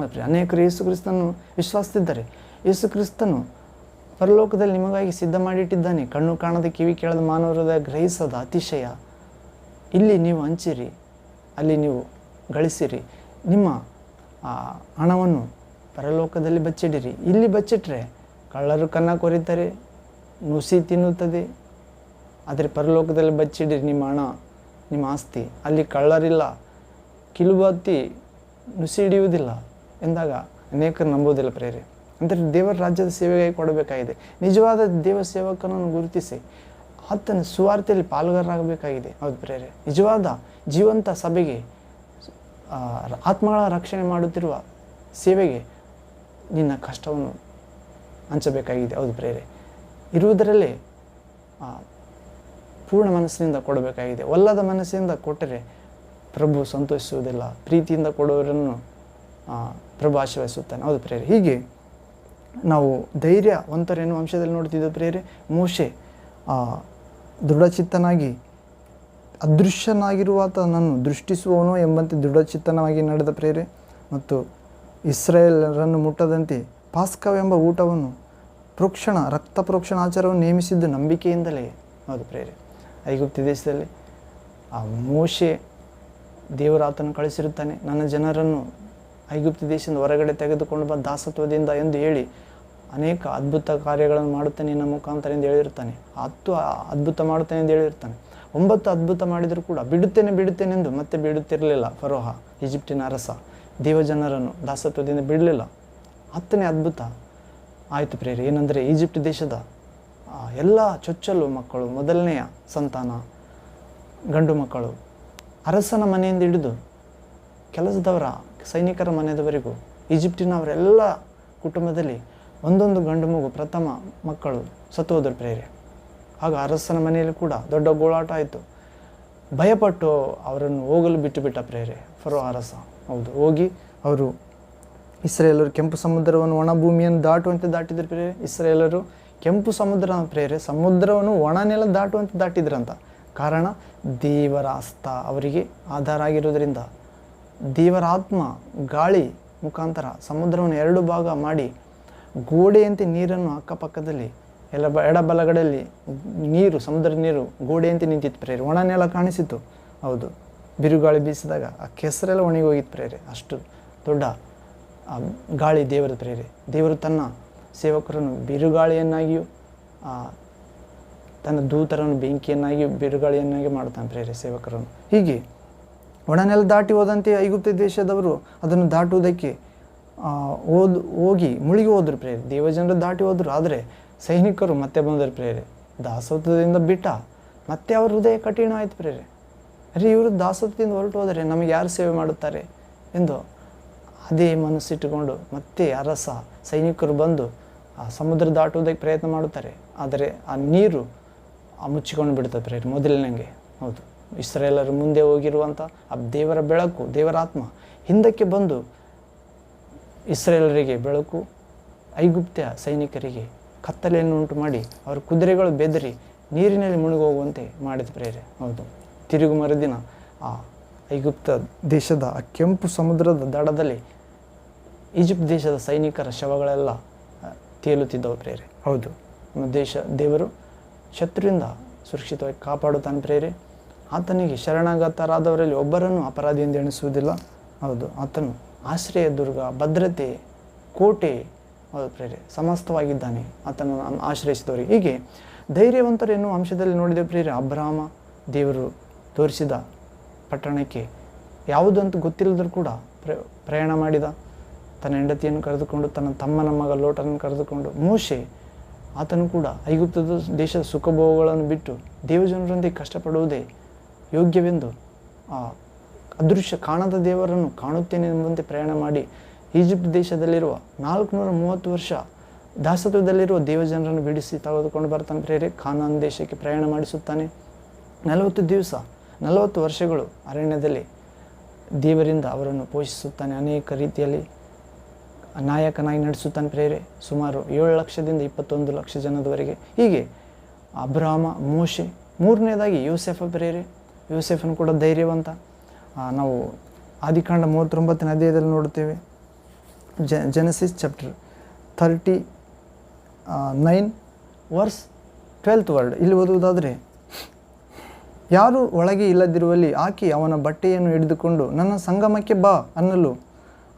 ಮತ್ತೆ ಅನೇಕರು ಯೇಸು ಕ್ರಿಸ್ತನು ವಿಶ್ವಾಸಿಸಿದ್ದಾರೆ ಯೇಸು ಕ್ರಿಸ್ತನು ಪರಲೋಕದಲ್ಲಿ ನಿಮಗಾಗಿ ಸಿದ್ಧ ಮಾಡಿಟ್ಟಿದ್ದಾನೆ. ಕಣ್ಣು ಕಾಣದ ಕಿವಿ ಕೇಳದ ಮಾನವರದ ಗ್ರಹಿಸದ ಅತಿಶಯ. ಇಲ್ಲಿ ನೀವು ಹಂಚಿರಿ ಅಲ್ಲಿ ನೀವು ಗಳಿಸಿರಿ. ನಿಮ್ಮ ಆ, ಹಣವನ್ನು ಪರಲೋಕದಲ್ಲಿ ಬಚ್ಚಿಡಿರಿ. ಇಲ್ಲಿ ಬಚ್ಚಿಟ್ರೆ ಕಳ್ಳರು ಕನ್ನ ಕೊರಿತಾರೆ ನುಸಿ ತಿನ್ನುತ್ತದೆ. ಆದರೆ ಪರಲೋಕದಲ್ಲಿ ಬಚ್ಚಿಡಿರಿ ನಿಮ್ಮ ಹಣ ನಿಮ್ಮ ಆಸ್ತಿ. ಅಲ್ಲಿ ಕಳ್ಳರಿಲ್ಲ ಕಿಲುಬತ್ತಿ ನುಸಿ ಹಿಡಿಯುವುದಿಲ್ಲ. ಎಂದಾಗ ಅನೇಕರು ನಂಬುವುದಿಲ್ಲ ಪ್ರೇರೆ ಅಂದರೆ ದೇವರ ರಾಜ್ಯದ ಸೇವೆಗಾಗಿ ಕೊಡಬೇಕಾಗಿದೆ. ನಿಜವಾದ ದೇವ ಸೇವಕನನ್ನು ಗುರುತಿಸಿ ಆತನ ಸುವಾರ್ತೆಯಲ್ಲಿ ಪಾಲ್ಗಾರರಾಗಬೇಕಾಗಿದೆ ಹೌದು ಪ್ರೇರೆ ನಿಜವಾದ ಜೀವಂತ ಸಭೆಗೆ ಆತ್ಮಗಳ ರಕ್ಷಣೆ ಮಾಡುತ್ತಿರುವ ಸೇವೆಗೆ ನಿನ್ನ ಕಷ್ಟವನ್ನು ಹಂಚಬೇಕಾಗಿದೆ. ಹೌದು ಪ್ರೇರೆ ಇರುವುದರಲ್ಲೇ ಪೂರ್ಣ ಮನಸ್ಸಿನಿಂದ ಕೊಡಬೇಕಾಗಿದೆ. ಒಲ್ಲದ ಮನಸ್ಸಿನಿಂದ ಕೊಟ್ಟರೆ ಪ್ರಭು ಸಂತೋಷಿಸುವುದಿಲ್ಲ. ಪ್ರೀತಿಯಿಂದ ಕೊಡುವವರನ್ನು ಆ, ಪ್ರಭು ಆಶೀರ್ವಹಿಸುತ್ತಾನೆ ಹೌದು ಪ್ರೇರೆ ಹೀಗೆ ನಾವು ಧೈರ್ಯ, ಒಂಥರ ಏನು ಅಂಶದಲ್ಲಿ ನೋಡ್ತಿದ್ದ ಪ್ರೇರೆ ಮೋಶೆ ದೃಢಚಿತ್ತನಾಗಿ ದೃಢಚಿತ್ತನಾಗಿ ಅದೃಶ್ಯನಾಗಿರುವಾತನನ್ನು ದೃಷ್ಟಿಸುವವನು ಎಂಬಂತೆ ದೃಢಚಿತ್ತನವಾಗಿ ನಡೆದ ಪ್ರೇರೆ ಮತ್ತು ಇಸ್ರೇಲರನ್ನು ಮುಟ್ಟದಂತೆ ಪಾಸ್ಕವೆಂಬ ಊಟವನ್ನು ಪ್ರೋಕ್ಷಣ, ರಕ್ತ ಪ್ರೋಕ್ಷಣ ಆಚಾರವನ್ನು ನೇಮಿಸಿದ್ದು ನಂಬಿಕೆಯಿಂದಲೇ. ಹೌದು ಪ್ರೇರೆ ಐಗುಪ್ತ ದೇಶದಲ್ಲಿ ಆ ಮೋಶೆ ದೇವರ ಆತನು ಕಳಿಸಿರುತ್ತಾನೆ. ನನ್ನ ಜನರನ್ನು ಐಗುಪ್ತ ದೇಶದಿಂದ ಹೊರಗಡೆ ತೆಗೆದುಕೊಂಡು ಬಂದ ದಾಸತ್ವದಿಂದ ಎಂದು ಹೇಳಿ ಅನೇಕ ಅದ್ಭುತ ಕಾರ್ಯಗಳನ್ನು ಮಾಡುತ್ತಾನೆ ನಿನ್ನ ಮುಖಾಂತರ ಎಂದು ಹೇಳಿರ್ತಾನೆ ಹತ್ತು ಅದ್ಭುತ ಮಾಡುತ್ತಾನೆ ಎಂದು ಹೇಳಿರ್ತಾನೆ ಒಂಬತ್ತು ಅದ್ಭುತ ಮಾಡಿದರೂ ಕೂಡ ಬಿಡುತ್ತೇನೆ ಬಿಡುತ್ತೇನೆಂದು ಮತ್ತೆ ಬಿಡುತ್ತಿರಲಿಲ್ಲ ಫರೋಹ, ಈಜಿಪ್ಟಿನ ಅರಸ. ದೇವಜನರನ್ನು ದಾಸತ್ವದಿಂದ ಬಿಡಲಿಲ್ಲ. ಹತ್ತನೇ ಅದ್ಭುತ. ಆಯಿತು ಪ್ರೇರಿ ಏನಂದರೆ ಈಜಿಪ್ಟ್ ದೇಶದ ಎಲ್ಲ ಚೊಚ್ಚಲು ಮಕ್ಕಳು, ಮೊದಲನೆಯ ಸಂತಾನ, ಗಂಡು ಮಕ್ಕಳು, ಅರಸನ ಮನೆಯಿಂದ ಹಿಡಿದು ಕೆಲಸದವರ ಸೈನಿಕರ ಮನೆಯವರೆಗೂ ಈಜಿಪ್ಟಿನವರೆಲ್ಲ ಕುಟುಂಬದಲ್ಲಿ ಒಂದೊಂದು ಗಂಡು ಮಗು ಪ್ರಥಮ ಮಕ್ಕಳು ಸತ್ತು ಪ್ರೇರೆ ಆಗ ಅರಸನ ಮನೆಯಲ್ಲಿ ಕೂಡ ದೊಡ್ಡ ಗೋಳಾಟ ಆಯಿತು. ಭಯಪಟ್ಟು ಅವರನ್ನು ಹೋಗಲು ಬಿಟ್ಟು ಬಿಟ್ಟ ಪ್ರೇರೆ ಫರೋ ಅರಸ. ಹೌದು, ಹೋಗಿ ಅವರು ಇಸ್ರೇಲರು ಕೆಂಪು ಸಮುದ್ರವನ್ನು ಒಣ ಭೂಮಿಯನ್ನು ದಾಟುವಂತೆ ದಾಟಿದ್ರು ಪ್ರೇರೆ ಇಸ್ರೇಲರು ಕೆಂಪು ಸಮುದ್ರ ಪ್ರೇರೆ ಸಮುದ್ರವನ್ನು ಒಣ ನೆಲ ದಾಟುವಂತೆ ದಾಟಿದ್ರಂತ. ಕಾರಣ ದೇವರ ಅಸ್ತ ಅವರಿಗೆ ಆಧಾರ ಆಗಿರುವುದರಿಂದ ದೇವರ ಆತ್ಮ ಗಾಳಿ ಮುಖಾಂತರ ಸಮುದ್ರವನ್ನು ಎರಡು ಭಾಗ ಮಾಡಿ ಗೋಡೆಯಂತೆ ನೀರನ್ನು ಅಕ್ಕಪಕ್ಕದಲ್ಲಿ ಎಲ್ಲ ಬ ಎಡಬಲಗಡೆಯಲ್ಲಿ ನೀರು, ಸಮುದ್ರ ನೀರು ಗೋಡೆಯಂತೆ ನಿಂತಿತ್ತು ಪ್ರೇರಿ. ಒಣ ನೆಲ ಹೌದು. ಬಿರುಗಾಳಿ ಬೀಸಿದಾಗ ಆ ಕೆಸರೆಲ್ಲ ಒಣಗಿ ಹೋಗಿತ್ತು ಪ್ರೇರೆ. ಅಷ್ಟು ದೊಡ್ಡ ಗಾಳಿ ದೇವರ ಪ್ರೇರೆ. ದೇವರು ತನ್ನ ಸೇವಕರನ್ನು ಬಿರುಗಾಳಿಯನ್ನಾಗಿಯೂ ತನ್ನ ದೂತರನ್ನು ಬೆಂಕಿಯನ್ನಾಗಿಯೂ ಬಿರುಗಾಳಿಯನ್ನಾಗಿ ಮಾಡ್ತಾನೆ ಪ್ರೇರೆ ಸೇವಕರನ್ನು. ಹೀಗೆ ಒಣನೆಲ ದಾಟಿ ಹೋದಂತೆ ಐಗುಪ್ತ ದೇಶದವರು ಅದನ್ನು ದಾಟುವುದಕ್ಕೆ ಓದ್ ಹೋಗಿ ಮುಳುಗಿ ಹೋದ್ರು ಪ್ರೇರೆ ದೇವಜನರು ದಾಟಿ ಹೋದರು. ಆದರೆ ಸೈನಿಕರು ಮತ್ತೆ ಬಂದರು ಪ್ರೇರೆ ದಾಸತ್ವದಿಂದ ಬಿಟ್ಟ ಮತ್ತೆ ಅವ್ರ ಹೃದಯ ಕಠಿಣ ಆಯ್ತು ಪ್ರೇರೆ ಅರೆ ಇವರು ದಾಸತ್ವದಿಂದ ಹೊರಟು ಹೋದರೆ ನಮಗೆ ಯಾರು ಸೇವೆ ಮಾಡುತ್ತಾರೆ ಎಂದು ಅದೇ ಮನಸ್ಸಿಟ್ಟುಕೊಂಡು ಮತ್ತೆ ಅರಸ ಸೈನಿಕರು ಬಂದು ಆ ಸಮುದ್ರ ದಾಟುವುದಕ್ಕೆ ಪ್ರಯತ್ನ ಮಾಡುತ್ತಾರೆ. ಆದರೆ ಆ ನೀರು ಮುಚ್ಚಿಕೊಂಡು ಬಿಡ್ತದೆ ಪ್ರೇರೆ ಮೊದಲಿನಂಗೆ. ಹೌದು. ಇಸ್ರೇಲರು ಮುಂದೆ ಹೋಗಿರುವಂಥ ಆ ದೇವರ ಬೆಳಕು ದೇವರ ಆತ್ಮ ಹಿಂದಕ್ಕೆ ಬಂದು ಇಸ್ರೇಲರಿಗೆ ಬೆಳಕು ಐಗುಪ್ತ್ಯ ಸೈನಿಕರಿಗೆ ಕತ್ತಲೆಯನ್ನು ಉಂಟು ಮಾಡಿ ಅವರ ಕುದುರೆಗಳು ಬೆದರಿ ನೀರಿನಲ್ಲಿ ಮುಳುಗೋಗುವಂತೆ ಮಾಡಿದ ಪ್ರೇರೆ. ಹೌದು. ತಿರುಗು ಮರುದಿನ ಆ ಐಗುಪ್ತ ದೇಶದ ಆ ಕೆಂಪು ಸಮುದ್ರದ ದಡದಲ್ಲಿ ಈಜಿಪ್ಟ್ ದೇಶದ ಸೈನಿಕರ ಶವಗಳೆಲ್ಲ ತೇಲುತ್ತಿದ್ದವು ಪ್ರೇರೆ. ಹೌದು. ನಮ್ಮ ದೇಶ ದೇವರು ಶತ್ರುವಿಂದ ಸುರಕ್ಷಿತವಾಗಿ ಕಾಪಾಡುತ್ತಾನೆ ಪ್ರೇರೆ. ಆತನಿಗೆ ಶರಣಾಗತರಾದವರಲ್ಲಿ ಒಬ್ಬರನ್ನು ಅಪರಾಧಿ ಎಂದು ಎಣಿಸುವುದಿಲ್ಲ. ಹೌದು, ಆತನು ಆಶ್ರಯ ದುರ್ಗ, ಭದ್ರತೆ, ಕೋಟೆ, ಹೌದು ಪ್ರೇರೆ ಸಮಸ್ತವಾಗಿದ್ದಾನೆ. ಆತನನ್ನು ಆಶ್ರಯಿಸಿದವರು. ಆಶ್ರಯಿಸಿದವರಿಗೆ ಹೀಗೆ ಧೈರ್ಯವಂತರು ಎನ್ನುವ ಅಂಶದಲ್ಲಿ ನೋಡಿದ ಪ್ರೇರೆ ಅಬ್ರಾಮ ದೇವರು ತೋರಿಸಿದ ಪಟ್ಟಣಕ್ಕೆ ಯಾವುದು ಅಂತ ಗೊತ್ತಿಲ್ಲದರೂ ಕೂಡ ಪ್ರ, ಪ್ರಯಾಣ ಮಾಡಿದ. ತನ್ನ ಹೆಂಡತಿಯನ್ನು ಕರೆದುಕೊಂಡು, ತನ್ನ ತಮ್ಮನ ಮಗ ಲೋಟನನ್ನು ಕರೆದುಕೊಂಡು ಮೋಶೆ ಆತನು ಕೂಡ ಐಗುಪ್ತದ ದೇಶದ ಸುಖಭೋಗಗಳನ್ನು ಬಿಟ್ಟು ದೇವಜನರೊಂದಿಗೆ ಕಷ್ಟಪಡುವುದೇ ಯೋಗ್ಯವೆಂದು. ಆ ಅದೃಶ್ಯ ಕಾಣದ ದೇವರನ್ನು ಕಾಣುತ್ತೇನೆ ಎಂಬಂತೆ ಪ್ರಯಾಣ ಮಾಡಿ ಈಜಿಪ್ಟ್ ದೇಶದಲ್ಲಿರುವ ನಾಲ್ಕುನೂರ ಮೂವತ್ತು ವರ್ಷ ದಾಸತ್ವದಲ್ಲಿರುವ ದೇವಜನರನ್ನು ಬಿಡಿಸಿ ತೆಗೆದುಕೊಂಡು ಬರ್ತಾನೆ ಪ್ರೇರೆ. ಖಾನಾನ್ ದೇಶಕ್ಕೆ ಪ್ರಯಾಣ ಮಾಡಿಸುತ್ತಾನೆ. ನಲವತ್ತು ದಿವಸ, ನಲವತ್ತು ವರ್ಷಗಳು ಅರಣ್ಯದಲ್ಲಿ ದೇವರಿಂದ ಅವರನ್ನು ಪೋಷಿಸುತ್ತಾನೆ. ಅನೇಕ ರೀತಿಯಲ್ಲಿ ನಾಯಕನಾಗಿ ನಡೆಸುತ್ತಾನೆ ಪ್ರೇರೆ. ಸುಮಾರು ಏಳು ಲಕ್ಷದಿಂದ ಇಪ್ಪತ್ತೊಂದು ಲಕ್ಷ ಜನದವರೆಗೆ. ಹೀಗೆ ಅಬ್ರಾಮ, ಮೋಶೆ ಮೂರನೇದಾಗಿ ಯೂಸೆಫ ಪ್ರೇರೆ. ಯೂಸೆಫನು ಕೂಡ ಧೈರ್ಯವಂತ. ನಾವು ಆದಿಕಾಂಡ ಮೂವತ್ತೊಂಬತ್ತನೇ ಅಧ್ಯಾಯದಲ್ಲಿ ನೋಡುತ್ತೇವೆ. Genesis chapter thirty nine verse twelfth word ಇಲ್ಲಿ ಓದುವುದಾದರೆ, ಯಾರು ಒಳಗೆ ಇಲ್ಲದಿರುವಲ್ಲಿ ಆಕೆ ಅವನ ಬಟ್ಟೆಯನ್ನು ಹಿಡಿದುಕೊಂಡು, ನನ್ನ ಸಂಗಮಕ್ಕೆ ಬಾ ಅನ್ನಲು,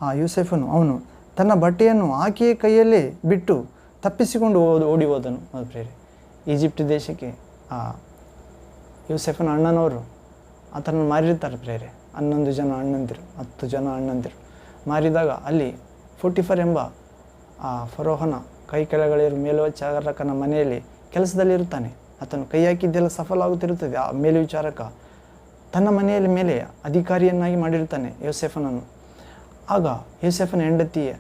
ಆ, ಯೂಸೆಫನು, ಅವನು ತನ್ನ ಬಟ್ಟೆಯನ್ನು ಆಕೆಯ ಕೈಯಲ್ಲೇ ಬಿಟ್ಟು ತಪ್ಪಿಸಿಕೊಂಡು ಹೋದ, ಓಡಿ ಹೋದನು. ಪ್ರೇರಿ ಈಜಿಪ್ಟ್ ದೇಶಕ್ಕೆ, ಆ, ಯೂಸೆಫನ ಅಣ್ಣನವರು ಆತನನ್ನು ಮಾರಿರ್ತಾರೆ ಪ್ರೇರೆ. ಹನ್ನೊಂದು ಜನ ಅಣ್ಣಂದಿರು, ಹತ್ತು ಜನ ಅಣ್ಣಂದಿರು. ಮಾರಿದಾಗ ಅಲ್ಲಿ ಫೋರ್ಟಿಫರ್ ಎಂಬ, ಆ, ಫರೋಹನ ಕೈ ಕೆಳಗಳಿರು ಮೇಲ್ವಿಚಾರಕನ ಮನೆಯಲ್ಲಿ ಕೆಲಸದಲ್ಲಿರುತ್ತಾನೆ ಆತನು ಕೈ ಹಾಕಿದ್ದೆಲ್ಲ ಸಫಲ ಆಗುತ್ತಿರುತ್ತದೆ ಆ ಮೇಲ್ವಿಚಾರಕ ತನ್ನ ಮನೆಯಲ್ಲಿ ಮೇಲೆ ಅಧಿಕಾರಿಯನ್ನಾಗಿ ಮಾಡಿರ್ತಾನೆ ಯೋಸೆಫನನ್ನು. ಆಗ ಯೋಸೆಫನ ಹೆಂಡತಿಯ,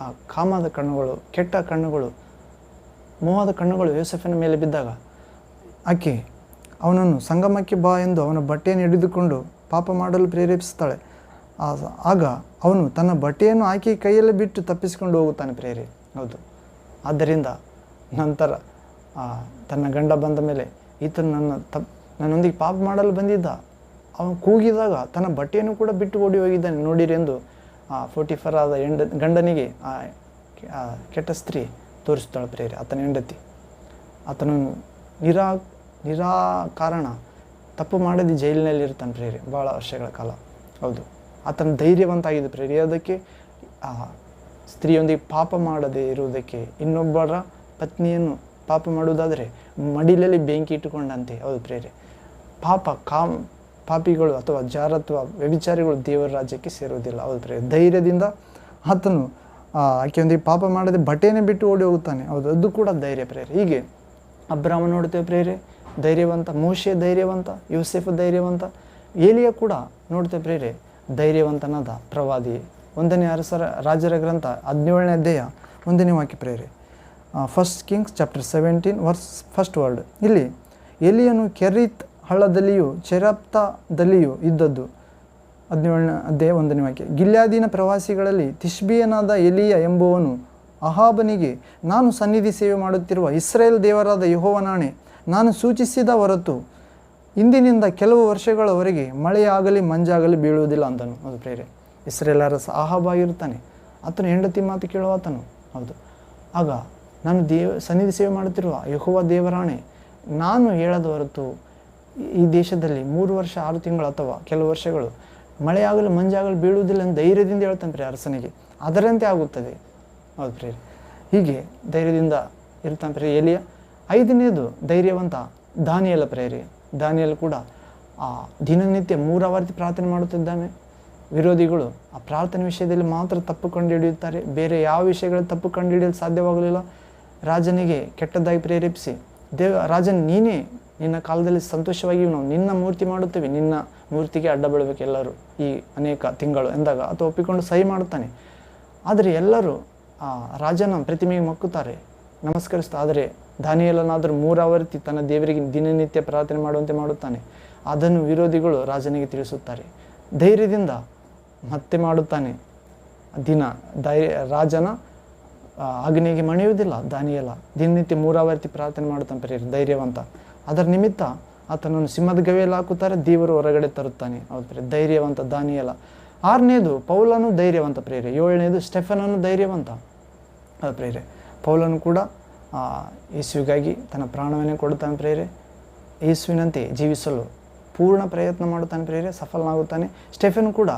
ಆ, ಕಾಮದ ಕಣ್ಣುಗಳು, ಕೆಟ್ಟ ಕಣ್ಣುಗಳು, ಮೋಹದ ಕಣ್ಣುಗಳು ಯೋಸೆಫನ ಮೇಲೆ ಬಿದ್ದಾಗ ಆಕೆ ಅವನನ್ನು ಸಂಗಮಕ್ಕೆ ಬಾ ಎಂದು ಅವನ ಬಟ್ಟೆಯನ್ನು ಹಿಡಿದುಕೊಂಡು ಪಾಪ ಮಾಡಲು ಪ್ರೇರೇಪಿಸುತ್ತಾಳೆ. ಆ- ಆಗ ಅವನು ತನ್ನ ಬಟ್ಟೆಯನ್ನು ಆಕೆ ಕೈಯಲ್ಲಿ ಬಿಟ್ಟು ತಪ್ಪಿಸಿಕೊಂಡು ಹೋಗುತ್ತಾನೆ ಪ್ರೇರೆ. ಹೌದು. ಆದ್ದರಿಂದ ನಂತರ ತನ್ನ ಗಂಡ ಬಂದ ಮೇಲೆ ಈತನು ನನ್ನ ತಪ್ ನನ್ನೊಂದಿಗೆ ಪಾಪ ಮಾಡಲು ಬಂದಿದ್ದ. ಅವನು ಕೂಗಿದಾಗ ತನ್ನ ಬಟ್ಟೆಯನ್ನು ಕೂಡ ಬಿಟ್ಟು ಓಡಿ ಹೋಗಿದ್ದಾನೆ. ನೋಡಿರಿ ಎಂದು, ಆ ಫೋರ್ಟಿಫರ್ ಆದ ಹೆಂಡ ಗಂಡನಿಗೆ, ಆ ಕೆಟ್ಟ ಸ್ತ್ರೀ ತೋರಿಸ್ತಾಳೆ ಪ್ರೇರಿ, ಆತನ ಹೆಂಡತಿ. ಆತನನ್ನು ನಿರಾ ನಿರಾಕಾರಣ, ತಪ್ಪು ಮಾಡದೆ ಜೈಲಿನಲ್ಲಿ ಇರ್ತಾನೆ ಪ್ರೇರಿ. ಭಾಳ ವರ್ಷಗಳ ಕಾಲ. ಹೌದು. ಆತನ ಧೈರ್ಯವಂತಾಗಿದೆ ಪ್ರೇರಿ. ಅದಕ್ಕೆ ಸ್ತ್ರೀಯೊಂದಿಗೆ ಪಾಪ ಮಾಡದೆ ಇರುವುದಕ್ಕೆ ಇನ್ನೊಬ್ಬರ ಪತ್ನಿಯನ್ನು ಪಾಪ ಮಾಡುವುದಾದರೆ ಮಡಿಲಲ್ಲಿ ಬೆಂಕಿ ಇಟ್ಟುಕೊಂಡಂತೆ. ಹೌದು ಪ್ರೇರೆ. ಪಾಪ ಕಾಮ್, ಪಾಪಿಗಳು ಅಥವಾ ಜಾರತ್ವ ವ್ಯಭಿಚಾರಿಗಳು ದೇವರ ರಾಜ್ಯಕ್ಕೆ ಸೇರುವುದಿಲ್ಲ. ಹೌದು ಪ್ರೇರೆ. ಧೈರ್ಯದಿಂದ ಆತನು ಆಕೆಯೊಂದಿಗೆ ಪಾಪ ಮಾಡದೆ ಬಟ್ಟೆನೇ ಬಿಟ್ಟು ಓಡಿ ಹೋಗುತ್ತಾನೆ. ಹೌದು. ಅದು ಕೂಡ ಧೈರ್ಯ ಪ್ರೇರೆ. ಹೀಗೆ ಅಬ್ರಾಮ ನೋಡ್ತೇವೆ ಪ್ರೇರೆ. ಧೈರ್ಯವಂತ, ಮೋಶೆ ಧೈರ್ಯವಂತ, ಯೂಸೆಫ್ ಧೈರ್ಯವಂತ ಏಲಿಯ ಕೂಡ ನೋಡ್ತೇವೆ ಪ್ರೇರೆ ಧೈರ್ಯವಂತನಾದ ಪ್ರವಾದಿ, ಒಂದನೇ ಅರಸರ ರಾಜರ ಗ್ರಂಥ ಹದಿನೇಳನೇ ಅಧ್ಯಾಯ ಒಂದನೇ ವಾಕ್ಯ ಪ್ರೇರೆ first Kings chapter seventeen verse first word ಇಲ್ಲಿ ಎಲಿಯನು ಕೆರೀತ್ ಹಳ್ಳದಲ್ಲಿಯೂ ಚೆರಪ್ತದಲ್ಲಿಯೂ ಇದ್ದದ್ದು. ಹದಿನೇಳನೇ ಅಧ್ಯಾಯ ಒಂದನೇ ವಾಕ್ಯ. ಗಿಲ್ಯಾದಿನ ಪ್ರವಾಸಿಗಳಲ್ಲಿ ತಿಷ್ಬಿಯನಾದ ಎಲಿಯ ಎಂಬುವನು ಅಹಾಬನಿಗೆ, ನಾನು ಸನ್ನಿಧಿ ಸೇವೆ ಮಾಡುತ್ತಿರುವ ಇಸ್ರೇಲ್ ದೇವರಾದ ಯೆಹೋವನಾಣೆ ನಾನು ಸೂಚಿಸಿದ ಹೊರತು ಇಂದಿನಿಂದ ಕೆಲವು ವರ್ಷಗಳವರೆಗೆ ಮಳೆಯಾಗಲಿ, ಮಂಜಾಗಲಿ ಬೀಳುವುದಿಲ್ಲ ಅಂತನು ಅದು ಪ್ರೇರೆ ಇಸ್ರೇಲರ ಆಗಿರ್ತಾನೆ ಆತನು ಹೆಂಡತಿ ಮಾತು ಕೇಳುವ ಆತನು. ಹೌದು. ಆಗ ನಾನು ದೇವ, ಸನ್ನಿಧಿ ಸೇವೆ ಮಾಡುತ್ತಿರುವ ಯಹುವ ದೇವರಾಣೆ, ನಾನು ಹೇಳದ ಹೊರತು ಈ ದೇಶದಲ್ಲಿ ಮೂರು ವರ್ಷ, ಆರು ತಿಂಗಳು ಅಥವಾ ಕೆಲವು ವರ್ಷಗಳು ಮಳೆಯಾಗಲಿ, ಮಂಜಾಗಲಿ ಬೀಳುವುದಿಲ್ಲ ಎಂದು ಧೈರ್ಯದಿಂದ ಹೇಳ್ತಾನೆ ಪ್ರಿಯ ಅರಸನಿಗೆ. ಅದರಂತೆ ಆಗುತ್ತದೆ. ಹೌದು ಪ್ರೇರೆ ಹೀಗೆ ಧೈರ್ಯದಿಂದ ಇರ್ತಾನೆ ಪ್ರಿಯ ಎಲಿಯ. ಐದನೇದು ಧೈರ್ಯವಂತ ದಾನಿಯಲ ಪ್ರೇರಿ. ದಾನಿಯಲ್ ಕೂಡ ಆ ದಿನನಿತ್ಯ ಮೂರಾವರ್ತಿ ಪ್ರಾರ್ಥನೆ ಮಾಡುತ್ತಿದ್ದಾನೆ. ವಿರೋಧಿಗಳು ಆ ಪ್ರಾರ್ಥನೆ ವಿಷಯದಲ್ಲಿ ಮಾತ್ರ ತಪ್ಪು ಕಂಡುಹಿಡಿಯುತ್ತಾರೆ ಬೇರೆ ಯಾವ ವಿಷಯಗಳಲ್ಲಿ ತಪ್ಪು ಕಂಡುಹಿಡಿಯಲು ಸಾಧ್ಯವಾಗಲಿಲ್ಲ. ರಾಜನಿಗೆ ಕೆಟ್ಟದ್ದಾಗಿ ಪ್ರೇರೇಪಿಸಿ, ದೇವ, ರಾಜನ್, ನೀನೇ ನಿನ್ನ ಕಾಲದಲ್ಲಿ ಸಂತೋಷವಾಗಿ ನಾವು ನಿನ್ನ ಮೂರ್ತಿ ಮಾಡುತ್ತೇವೆ. ನಿನ್ನ ಮೂರ್ತಿಗೆ ಅಡ್ಡ ಬೀಳಬೇಕು ಎಲ್ಲರೂ ಈ ಅನೇಕ ತಿಂಗಳು ಎಂದಾಗ ಅಥವಾ ಒಪ್ಪಿಕೊಂಡು ಸಹಿ ಮಾಡುತ್ತಾನೆ. ಆದರೆ ಎಲ್ಲರೂ ಆ ರಾಜನ ಪ್ರತಿಮೆಗೆ ಮಕ್ಕುತ್ತಾರೆ. ನಮಸ್ಕರಿಸ್ತಾ, ಆದರೆ ದಾನಿಯಲನಾದರೂ ಮೂರಾವರ್ತಿ ತನ್ನ ದೇವರಿಗೆ ದಿನನಿತ್ಯ ಪ್ರಾರ್ಥನೆ ಮಾಡುವಂತೆ ಮಾಡುತ್ತಾನೆ. ಅದನ್ನು ವಿರೋಧಿಗಳು ರಾಜನಿಗೆ ತಿಳಿಸುತ್ತಾರೆ. ಧೈರ್ಯದಿಂದ ಮತ್ತೆ ಮಾಡುತ್ತಾನೆ. ದಿನ, ಧೈರ್ಯ, ರಾಜನ ಆಗ್ನೆಗೆ ಮಣಿಯುವುದಿಲ್ಲ ದಾನಿಯಲ್ಲ ದಿನನಿತ್ಯ ಮೂರಾವರ್ತಿ ಪ್ರಾರ್ಥನೆ ಮಾಡುತ್ತಾನೆ ಪ್ರಿಯರೇ ಧೈರ್ಯವಂತ. ಅದರ ನಿಮಿತ್ತ ಆತನನ್ನು ಸಿಂಹದ ಗವಿಯಲ್ಲಿ ಹಾಕುತ್ತಾರೆ, ದೇವರು ಹೊರಗಡೆ ತರುತ್ತಾನೆ. ಹೌದು ಧೈರ್ಯವಂತ ದಾನಿಯಲ್ಲ ಆರನೇದು, ಪೌಲನು ಧೈರ್ಯವಂತ ಪ್ರೇರೆ ಏಳನೇದು, ಸ್ಟೆಫನನು ಧೈರ್ಯವಂತ. ಪ್ರೇರೆ ಪೌಲನು ಕೂಡ ಯೇಸುವಿಗಾಗಿ ತನ್ನ ಪ್ರಾಣವನ್ನೇ ಕೊಡುತ್ತಾನೆ ಪ್ರೇರೆ ಯೇಸುವಿನಂತೆ ಜೀವಿಸಲು ಪೂರ್ಣ ಪ್ರಯತ್ನ ಮಾಡುತ್ತಾನೆ ಪ್ರೇರೆ ಸಫಲನಾಗುತ್ತಾನೆ. ಸ್ಟೆಫೆನ್ ಕೂಡ